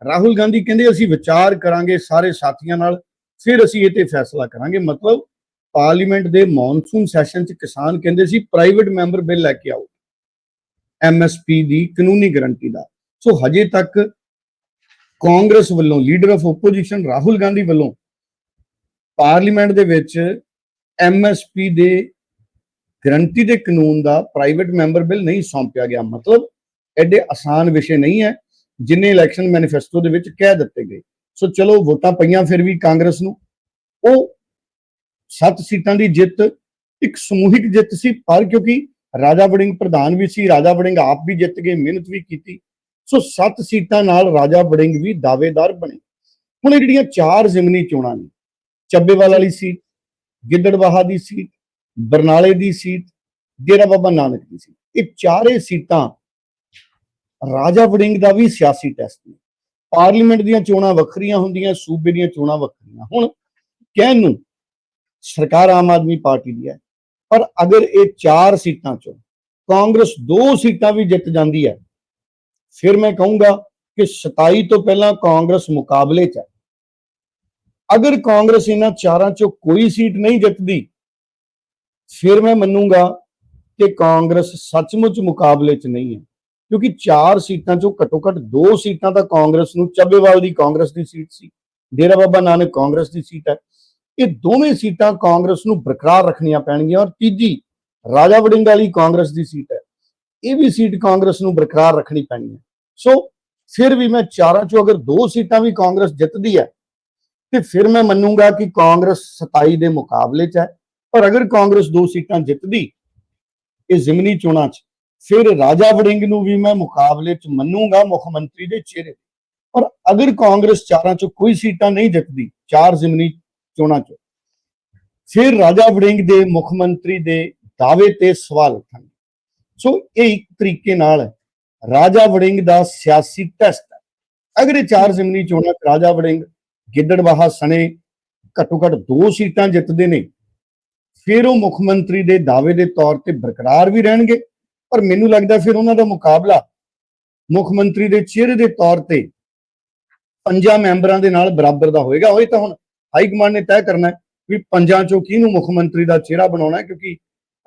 ਰਾਹੁਲ ਗਾਂਧੀ ਕਹਿੰਦੇ, ਅਸੀਂ ਵਿਚਾਰ ਕਰਾਂਗੇ ਸਾਰੇ ਸਾਥੀਆਂ ਨਾਲ, ਫਿਰ ਅਸੀਂ ਇਹ ਤੇ ਫੈਸਲਾ ਕਰਾਂਗੇ। ਮਤਲਬ ਪਾਰਲੀਮੈਂਟ ਦੇ ਮੌਨਸੂਨ ਸੈਸ਼ਨ 'ਚ ਕਿਸਾਨ ਕਹਿੰਦੇ ਸੀ ਪ੍ਰਾਈਵੇਟ ਮੈਂਬਰ ਬਿੱਲ ਲੈ ਕੇ ਆਓ। ਐਮਐਸਪੀ ਦੀ ਕਾਨੂੰਨੀ ਗਾਰੰਟੀ ਦਾ। ਸੋ ਹਜੇ ਤੱਕ ਕਾਂਗਰਸ ਵੱਲੋਂ leader of opposition Rahul Gandhi ਵੱਲੋਂ ਪਾਰਲੀਮੈਂਟ ਦੇ ਵਿੱਚ ਐਮਐਸਪੀ ਦੇ ਗਰੰਟੀ ਦੇ ਕਾਨੂੰਨ ਦਾ ਪ੍ਰਾਈਵੇਟ ਮੈਂਬਰ ਬਿੱਲ ਨਹੀਂ ਸੌਂਪਿਆ ਗਿਆ। ਮਤਲਬ ਐਡੇ ਆਸਾਨ ਵਿਸ਼ੇ ਨਹੀਂ ਹੈ ਜਿੰਨੇ ਇਲੈਕਸ਼ਨ ਮੈਨੀਫੈਸਟੋ ਦੇ ਵਿੱਚ ਕਹਿ ਦਿੱਤੇ ਗਏ। ਸੋ ਚਲੋ ਵੋਟਾਂ ਪਈਆਂ ਫਿਰ ਵੀ ਕਾਂਗਰਸ ਨੂੰ। ਉਹ ਸੱਤ ਸੀਟਾਂ ਦੀ ਜਿੱਤ, ਇੱਕ ਸਮੂਹਿਕ ਜਿੱਤ ਸੀ ਪਰ ਕਿਉਂਕਿ ਰਾਜਾ ਵੜਿੰਗ ਪ੍ਰਧਾਨ ਵੀ ਸੀ, ਰਾਜਾ ਵੜਿੰਗ ਆਪ ਵੀ ਜਿੱਤ ਗਏ, ਮਿਹਨਤ ਵੀ ਕੀਤੀ। ਸੋ ਸੱਤ ਸੀਟਾਂ ਨਾਲ ਰਾਜਾ ਵੜਿੰਗ ਵੀ ਦਾਅਵੇਦਾਰ ਬਣੇ। ਹੁਣ ਇਹ ਜਿਹੜੀਆਂ ਚਾਰ ਜ਼ਿਮਨੀ ਚੋਣਾਂ ਨੇ, ਚੱਬੇਵਾਲ ਵਾਲੀ ਸੀਟ ਗਿੱਦੜਵਾਹਾ ਦੀ ਸੀਟ, ਬਰਨਾਲੇ ਦੀ ਸੀਟ, ਡੇਰਾ ਬਾਬਾ ਨਾਨਕ ਦੀ ਸੀਟ। ਇਹ ਚਾਰੇ ਸੀਟਾਂ ਰਾਜਾ ਵੜਿੰਗ ਦਾ ਵੀ ਸਿਆਸੀ ਟੈਸਟ ਨੇ। ਪਾਰਲੀਮੈਂਟ ਦੀਆਂ ਚੋਣਾਂ ਵੱਖਰੀਆਂ ਹੁੰਦੀਆਂ, ਸੂਬੇ ਦੀਆਂ ਚੋਣਾਂ ਵੱਖਰੀਆਂ। ਹੁਣ ਕਹਿਣ ਨੂੰ ਸਰਕਾਰ ਆਮ ਆਦਮੀ ਪਾਰਟੀ ਦੀ ਹੈ, ਪਰ ਅਗਰ ਇਹ ਚਾਰ ਸੀਟਾਂ ਚੋਂ ਕਾਂਗਰਸ ਦੋ ਸੀਟਾਂ ਵੀ ਜਿੱਤ ਜਾਂਦੀ ਹੈ, ਫਿਰ ਮੈਂ ਕਹੂੰਗਾ ਕਿ 27 ਤੋਂ ਪਹਿਲਾਂ ਕਾਂਗਰਸ ਮੁਕਾਬਲੇ 'ਚ ਹੈ। ਅਗਰ ਕਾਂਗਰਸ ਇਹਨਾਂ ਚਾਰਾਂ ਚੋਂ ਕੋਈ ਸੀਟ ਨਹੀਂ ਜਿੱਤਦੀ, ਫਿਰ ਮੈਂ ਮੰਨੂਗਾ ਕਿ ਕਾਂਗਰਸ ਸੱਚਮੁੱਚ ਮੁਕਾਬਲੇ 'ਚ ਨਹੀਂ ਹੈ। ਕਿਉਂਕਿ ਚਾਰ ਸੀਟਾਂ ਚੋਂ ਘੱਟੋ ਘੱਟ ਦੋ ਸੀਟਾਂ ਤਾਂ ਕਾਂਗਰਸ ਨੂੰ, ਚੱਬੇਵਾਲ ਦੀ ਕਾਂਗਰਸ ਦੀ ਸੀਟ ਸੀ, ਡੇਰਾ ਬਾਬਾ ਨਾਨਕ ਕਾਂਗਰਸ ਦੀ ਸੀਟ ਹੈ। ਇਹ ਦੋਵੇਂ ਸੀਟਾਂ ਕਾਂਗਰਸ ਨੂੰ ਬਰਕਰਾਰ ਰੱਖਣੀਆਂ ਪੈਣਗੀਆਂ ਔਰ ਤੀਜੀ, ਰਾਜਾ ਵੜਿੰਗ ਵਾਲੀ ਕਾਂਗਰਸ ਦੀ ਸੀਟ ਹੈ। ਇਹ ਵੀ ਸੀਟ ਕਾਂਗਰਸ ਨੂੰ ਬਰਕਰਾਰ ਰੱਖਣੀ ਪੈਣੀ ਹੈ। ਸੋ, ਫਿਰ ਵੀ ਮੈਂ ਚਾਰਾਂ ਚੋਂ ਅਗਰ ਦੋ ਸੀਟਾਂ ਵੀ ਕਾਂਗਰਸ ਜਿੱਤਦੀ ਹੈ ਤੇ ਫਿਰ ਮੈਂ ਮੰਨੂਗਾ ਕਿ ਕਾਂਗਰਸ 27 ਦੇ ਮੁਕਾਬਲੇ 'ਚ ਹੈ। ਪਰ ਅਗਰ ਕਾਂਗਰਸ ਦੋ ਸੀਟਾਂ ਜਿੱਤਦੀ, ਇਹ ਜ਼ਿਮਨੀ ਚੋਣਾਂ 'ਚ, ਫਿਰ ਰਾਜਾ ਵੜਿੰਗ ਨੂੰ ਵੀ ਮੈਂ ਮੁਕਾਬਲੇ 'ਚ ਮੰਨੂਗਾ ਮੁੱਖ ਮੰਤਰੀ ਦੇ ਚਿਹਰੇ ਪਰ ਅਗਰ ਕਾਂਗਰਸ ਚਾਰਾਂ 'ਚੋਂ ਕੋਈ ਸੀਟਾਂ ਨਹੀਂ ਜਿੱਤਦੀ, ਚਾਰ ਜ਼ਿਮਨੀ ਚੋਣਾਂ 'ਚ, ਫਿਰ ਰਾਜਾ ਵੜਿੰਗ ਦੇ ਮੁੱਖ ਮੰਤਰੀ ਦੇ ਦਾਅਵੇ ਤੇ ਸਵਾਲ ਉੱਠਣਗੇ। ਸੋ ਇਹ ਇੱਕ ਤਰੀਕੇ ਨਾਲ ਰਾਜਾ ਵੜਿੰਗ ਦਾ ਸਿਆਸੀ ਟੈਸਟ ਹੈ। ਅਗਰ ਇਹ ਚਾਰ ਜ਼ਿਮਨੀ ਚੋਣਾਂ 'ਚ ਰਾਜਾ ਵੜਿੰਗ ਗਿੱਦੜਵਾਹਾ ਸਣੇ ਘੱਟੋ ਘੱਟ ਦੋ ਸੀਟਾਂ ਜਿੱਤਦੇ ਨੇ। ਫਿਰ ਉਹ ਮੁੱਖ ਮੰਤਰੀ ਦੇ ਦਾਅਵੇ ਦੇ ਤੌਰ ਤੇ ਬਰਕਰਾਰ ਵੀ ਰਹਿਣਗੇ। ਪਰ ਮੈਨੂੰ ਲੱਗਦਾ ਫਿਰ ਉਹਨਾਂ ਦਾ ਮੁਕਾਬਲਾ ਮੁੱਖ ਮੰਤਰੀ ਦੇ ਚਿਹਰੇ ਦੇ ਤੌਰ ਤੇ ਪੰਜਾਂ ਮੈਂਬਰਾਂ ਦੇ ਨਾਲ ਬਰਾਬਰ ਦਾ ਹੋਏਗਾ। ਹੋਏ ਤਾਂ ਹੁਣ ਹਾਈ ਕਮਾਂਡ ਨੇ ਤੈਅ ਕਰਨਾ ਹੈ ਵੀ ਪੰਜਾਂ ਚੋਂ ਕਿਹਨੂੰ ਮੁੱਖ ਮੰਤਰੀ ਦਾ ਚਿਹਰਾ ਬਣਾਉਣਾ ਹੈ, ਕਿਉਂਕਿ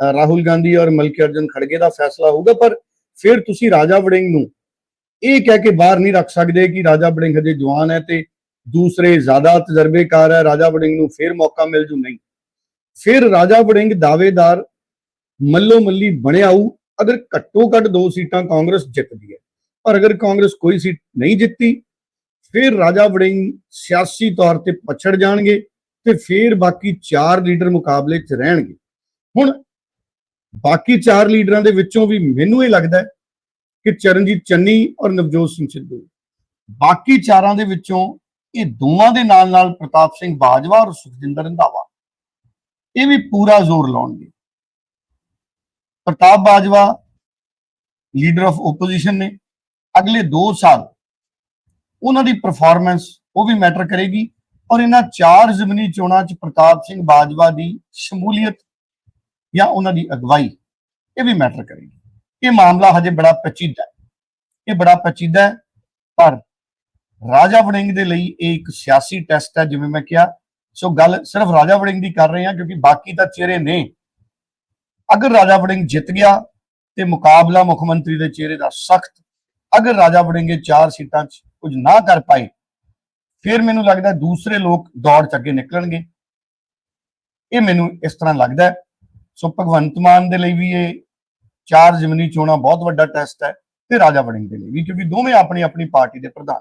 ਰਾਹੁਲ ਗਾਂਧੀ ਔਰ ਮਲਕੀ ਅਰਜਨ ਖੜਗੇ ਦਾ ਫੈਸਲਾ ਹੋਊਗਾ। ਪਰ ਫਿਰ ਤੁਸੀਂ ਰਾਜਾ ਵੜਿੰਗ ਨੂੰ ਇਹ ਕਹਿ ਕੇ ਬਾਹਰ ਨਹੀਂ ਰੱਖ ਸਕਦੇ ਕਿ ਰਾਜਾ ਵੜਿੰਗ ਹਜੇ ਜਵਾਨ ਹੈ ਤੇ ਦੂਸਰੇ ਜ਼ਿਆਦਾ ਤਜਰਬੇਕਾਰ ਹੈ, ਰਾਜਾ ਵੜਿੰਗ ਨੂੰ ਫਿਰ ਮੌਕਾ ਮਿਲ ਜੂ ਨਹੀਂ। ਫਿਰ ਰਾਜਾ ਵੜਿੰਗ ਦਾਅਵੇਦਾਰ ਮੱਲੋ ਮੱਲੀ ਬਣਿਆਊ ਅਗਰ ਘੱਟੋ ਘੱਟ ਦੋ ਸੀਟਾਂ ਕਾਂਗਰਸ ਜਿੱਤਦੀ ਹੈ। ਪਰ ਅਗਰ ਕਾਂਗਰਸ ਕੋਈ ਸੀਟ ਨਹੀਂ ਜਿੱਤੀ, ਫਿਰ ਰਾਜਾ ਵੜਿੰਗ ਸਿਆਸੀ ਤੌਰ ਤੇ ਪਛੜ ਜਾਣਗੇ ਤੇ ਫਿਰ ਬਾਕੀ ਚਾਰ ਲੀਡਰ ਮੁਕਾਬਲੇ 'ਚ ਰਹਿਣਗੇ। ਹੁਣ ਬਾਕੀ ਚਾਰ ਲੀਡਰਾਂ ਦੇ ਵਿੱਚੋਂ ਵੀ ਮੈਨੂੰ ਇਹ ਲੱਗਦਾ ਕਿ ਚਰਨਜੀਤ ਚੰਨੀ ਔਰ ਨਵਜੋਤ ਸਿੰਘ ਸਿੱਧੂ। ਬਾਕੀ ਚਾਰਾਂ ਦੇ ਵਿੱਚੋਂ ਇਹ ਦੋਵਾਂ ਦੇ ਨਾਲ ਨਾਲ ਪ੍ਰਤਾਪ ਸਿੰਘ ਬਾਜਵਾ ਔਰ ਸੁਖਜਿੰਦਰ ਰੰਧਾਵਾ। ਇਹ ਵੀ ਪੂਰਾ ਜ਼ੋਰ ਲਾਉਣਗੇ। Partap Bajwa leader of opposition ਨੇ। ਅਗਲੇ 2 ਸਾਲ ਉਹਨਾਂ ਦੀ ਪਰਫਾਰਮੈਂਸ ਉਹ ਵੀ ਮੈਟਰ ਕਰੇਗੀ ਔਰ ਇਹਨਾਂ ਚਾਰ ਜ਼ਿਮਨੀ ਚੋਣਾਂ 'ਚ ਪ੍ਰਤਾਪ ਸਿੰਘ ਬਾਜਵਾ ਦੀ ਸ਼ਮੂਲੀਅਤ ਜਾਂ ਉਹਨਾਂ ਦੀ ਅਗਵਾਈ ਇਹ ਵੀ ਮੈਟਰ ਕਰੇਗੀ। ਇਹ ਮਾਮਲਾ ਹਜੇ ਬੜਾ ਪਚੀਦਾ ਹੈ। ਇਹ ਬੜਾ ਪਚੀਦਾ ਹੈ। ਪਰ ਰਾਜਾ ਵੜਿੰਗ ਦੇ ਲਈ ਇਹ ਇੱਕ ਸਿਆਸੀ ਟੈਸਟ ਹੈ, ਜਿਵੇਂ ਮੈਂ ਕਿਹਾ। ਸੋ ਗੱਲ ਸਿਰਫ ਰਾਜਾ ਵੜਿੰਗ ਦੀ ਕਰ ਰਹੇ ਹਾਂ, ਕਿਉਂਕਿ ਬਾਕੀ ਤਾਂ ਚਿਹਰੇ ਨੇ। ਅਗਰ ਰਾਜਾ ਵੜਿੰਗ ਜਿੱਤ ਗਿਆ, ਤੇ ਮੁਕਾਬਲਾ ਮੁੱਖ ਮੰਤਰੀ ਦੇ ਚਿਹਰੇ ਦਾ ਸਖਤ। ਅਗਰ ਰਾਜਾ ਵੜਿੰਗ ਇਹ ਚਾਰ ਸੀਟਾਂ 'ਚ ਕੁਝ ਨਾ ਕਰ ਪਾਏ, ਫਿਰ ਮੈਨੂੰ ਲੱਗਦਾ ਦੂਸਰੇ ਲੋਕ ਦੌੜ 'ਚ ਅੱਗੇ ਨਿਕਲਣਗੇ। ਇਹ ਮੈਨੂੰ ਇਸ ਤਰ੍ਹਾਂ ਲੱਗਦਾ ਸੋ ਭਗਵੰਤ ਮਾਨ ਦੇ ਲਈ ਵੀ ਇਹ ਚਾਰ ਜ਼ਿਮਨੀ ਚੋਣਾਂ ਬਹੁਤ ਵੱਡਾ ਟੈਸਟ ਹੈ, ਤੇ ਰਾਜਾ ਵੜਿੰਗ ਦੇ ਲਈ ਵੀ, ਕਿਉਂਕਿ ਦੋਵੇਂ ਆਪਣੀ ਆਪਣੀ ਪਾਰਟੀ ਦੇ ਪ੍ਰਧਾਨ।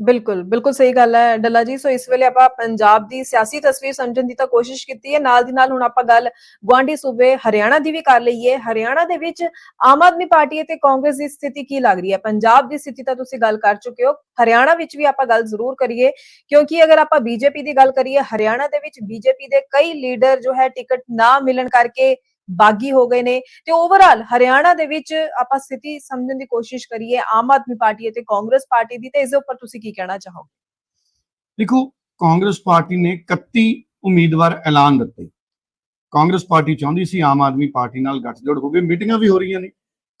ਬਿਲਕੁਲ ਬਿਲਕੁਲ ਸਹੀ ਗੱਲ ਹੈ ਡੱਲਾ ਜੀ। ਸੋ ਇਸ ਵੇਲੇ ਆਪਾਂ ਪੰਜਾਬ ਦੀ ਸਿਆਸੀ ਤਸਵੀਰ ਸਮਝਣ ਦੀ ਤਾਂ ਕੋਸ਼ਿਸ਼ ਕੀਤੀ ਹੈ। ਨਾਲ ਦੀ ਨਾਲ ਹੁਣ ਆਪਾਂ ਗੱਲ ਗੁਆਂਢੀ ਸੂਬੇ ਹਰਿਆਣਾ ਦੀ ਵੀ ਕਰ ਲਈਏ। ਹਰਿਆਣਾ ਦੇ ਵਿੱਚ ਆਮ ਆਦਮੀ ਪਾਰਟੀ ਅਤੇ ਕਾਂਗਰਸ ਦੀ ਸਥਿਤੀ ਕੀ ਲੱਗ ਰਹੀ ਹੈ? ਪੰਜਾਬ ਦੀ ਸਥਿਤੀ ਤਾਂ ਤੁਸੀਂ ਗੱਲ ਕਰ ਚੁੱਕੇ ਹੋ। ਹਰਿਆਣਾ ਵਿੱਚ ਵੀ ਆਪਾਂ ਗੱਲ ਜ਼ਰੂਰ ਕਰੀਏ। ਕਿਉਂਕਿ ਅਗਰ ਆਪਾਂ ਬੀਜੇਪੀ ਦੀ ਗੱਲ ਕਰੀਏ, ਹਰਿਆਣਾ ਦੇ ਵਿੱਚ ਬੀਜੇਪੀ ਦੇ ਕਈ ਲੀਡਰ ਜੋ ਹੈ ਟਿਕਟ ਨਾ ਮਿਲਣ ਕਰਕੇ ਬਾਗੀ ਹੋ ਗਏ ਨੇ। ਤੇ ਓਵਰਆਲ ਹਰਿਆਣਾ ਦੇ ਵਿੱਚ ਆਪਾਂ ਸਥਿਤੀ ਸਮਝਣ ਦੀ ਕੋਸ਼ਿਸ਼ ਕਰੀਏ, ਆਮ ਆਦਮੀ ਪਾਰਟੀ ਅਤੇ ਕਾਂਗਰਸ ਪਾਰਟੀ ਦੀ, ਤੇ ਇਸ ਦੇ ਉੱਪਰ ਤੁਸੀਂ ਕੀ ਕਹਿਣਾ ਚਾਹੋਗੇ? ਦੇਖੋ, ਕਾਂਗਰਸ ਪਾਰਟੀ ਨੇ 31 ਉਮੀਦਵਾਰ ਐਲਾਨ ਦਿੱਤੇ। ਕਾਂਗਰਸ ਪਾਰਟੀ ਚਾਹੁੰਦੀ ਸੀ ਆਮ ਆਦਮੀ ਪਾਰਟੀ ਨਾਲ ਗੱਠਜੋੜ ਹੋਵੇ। ਮੀਟਿੰਗਾਂ ਵੀ ਹੋ ਰਹੀਆਂ ਨੇ।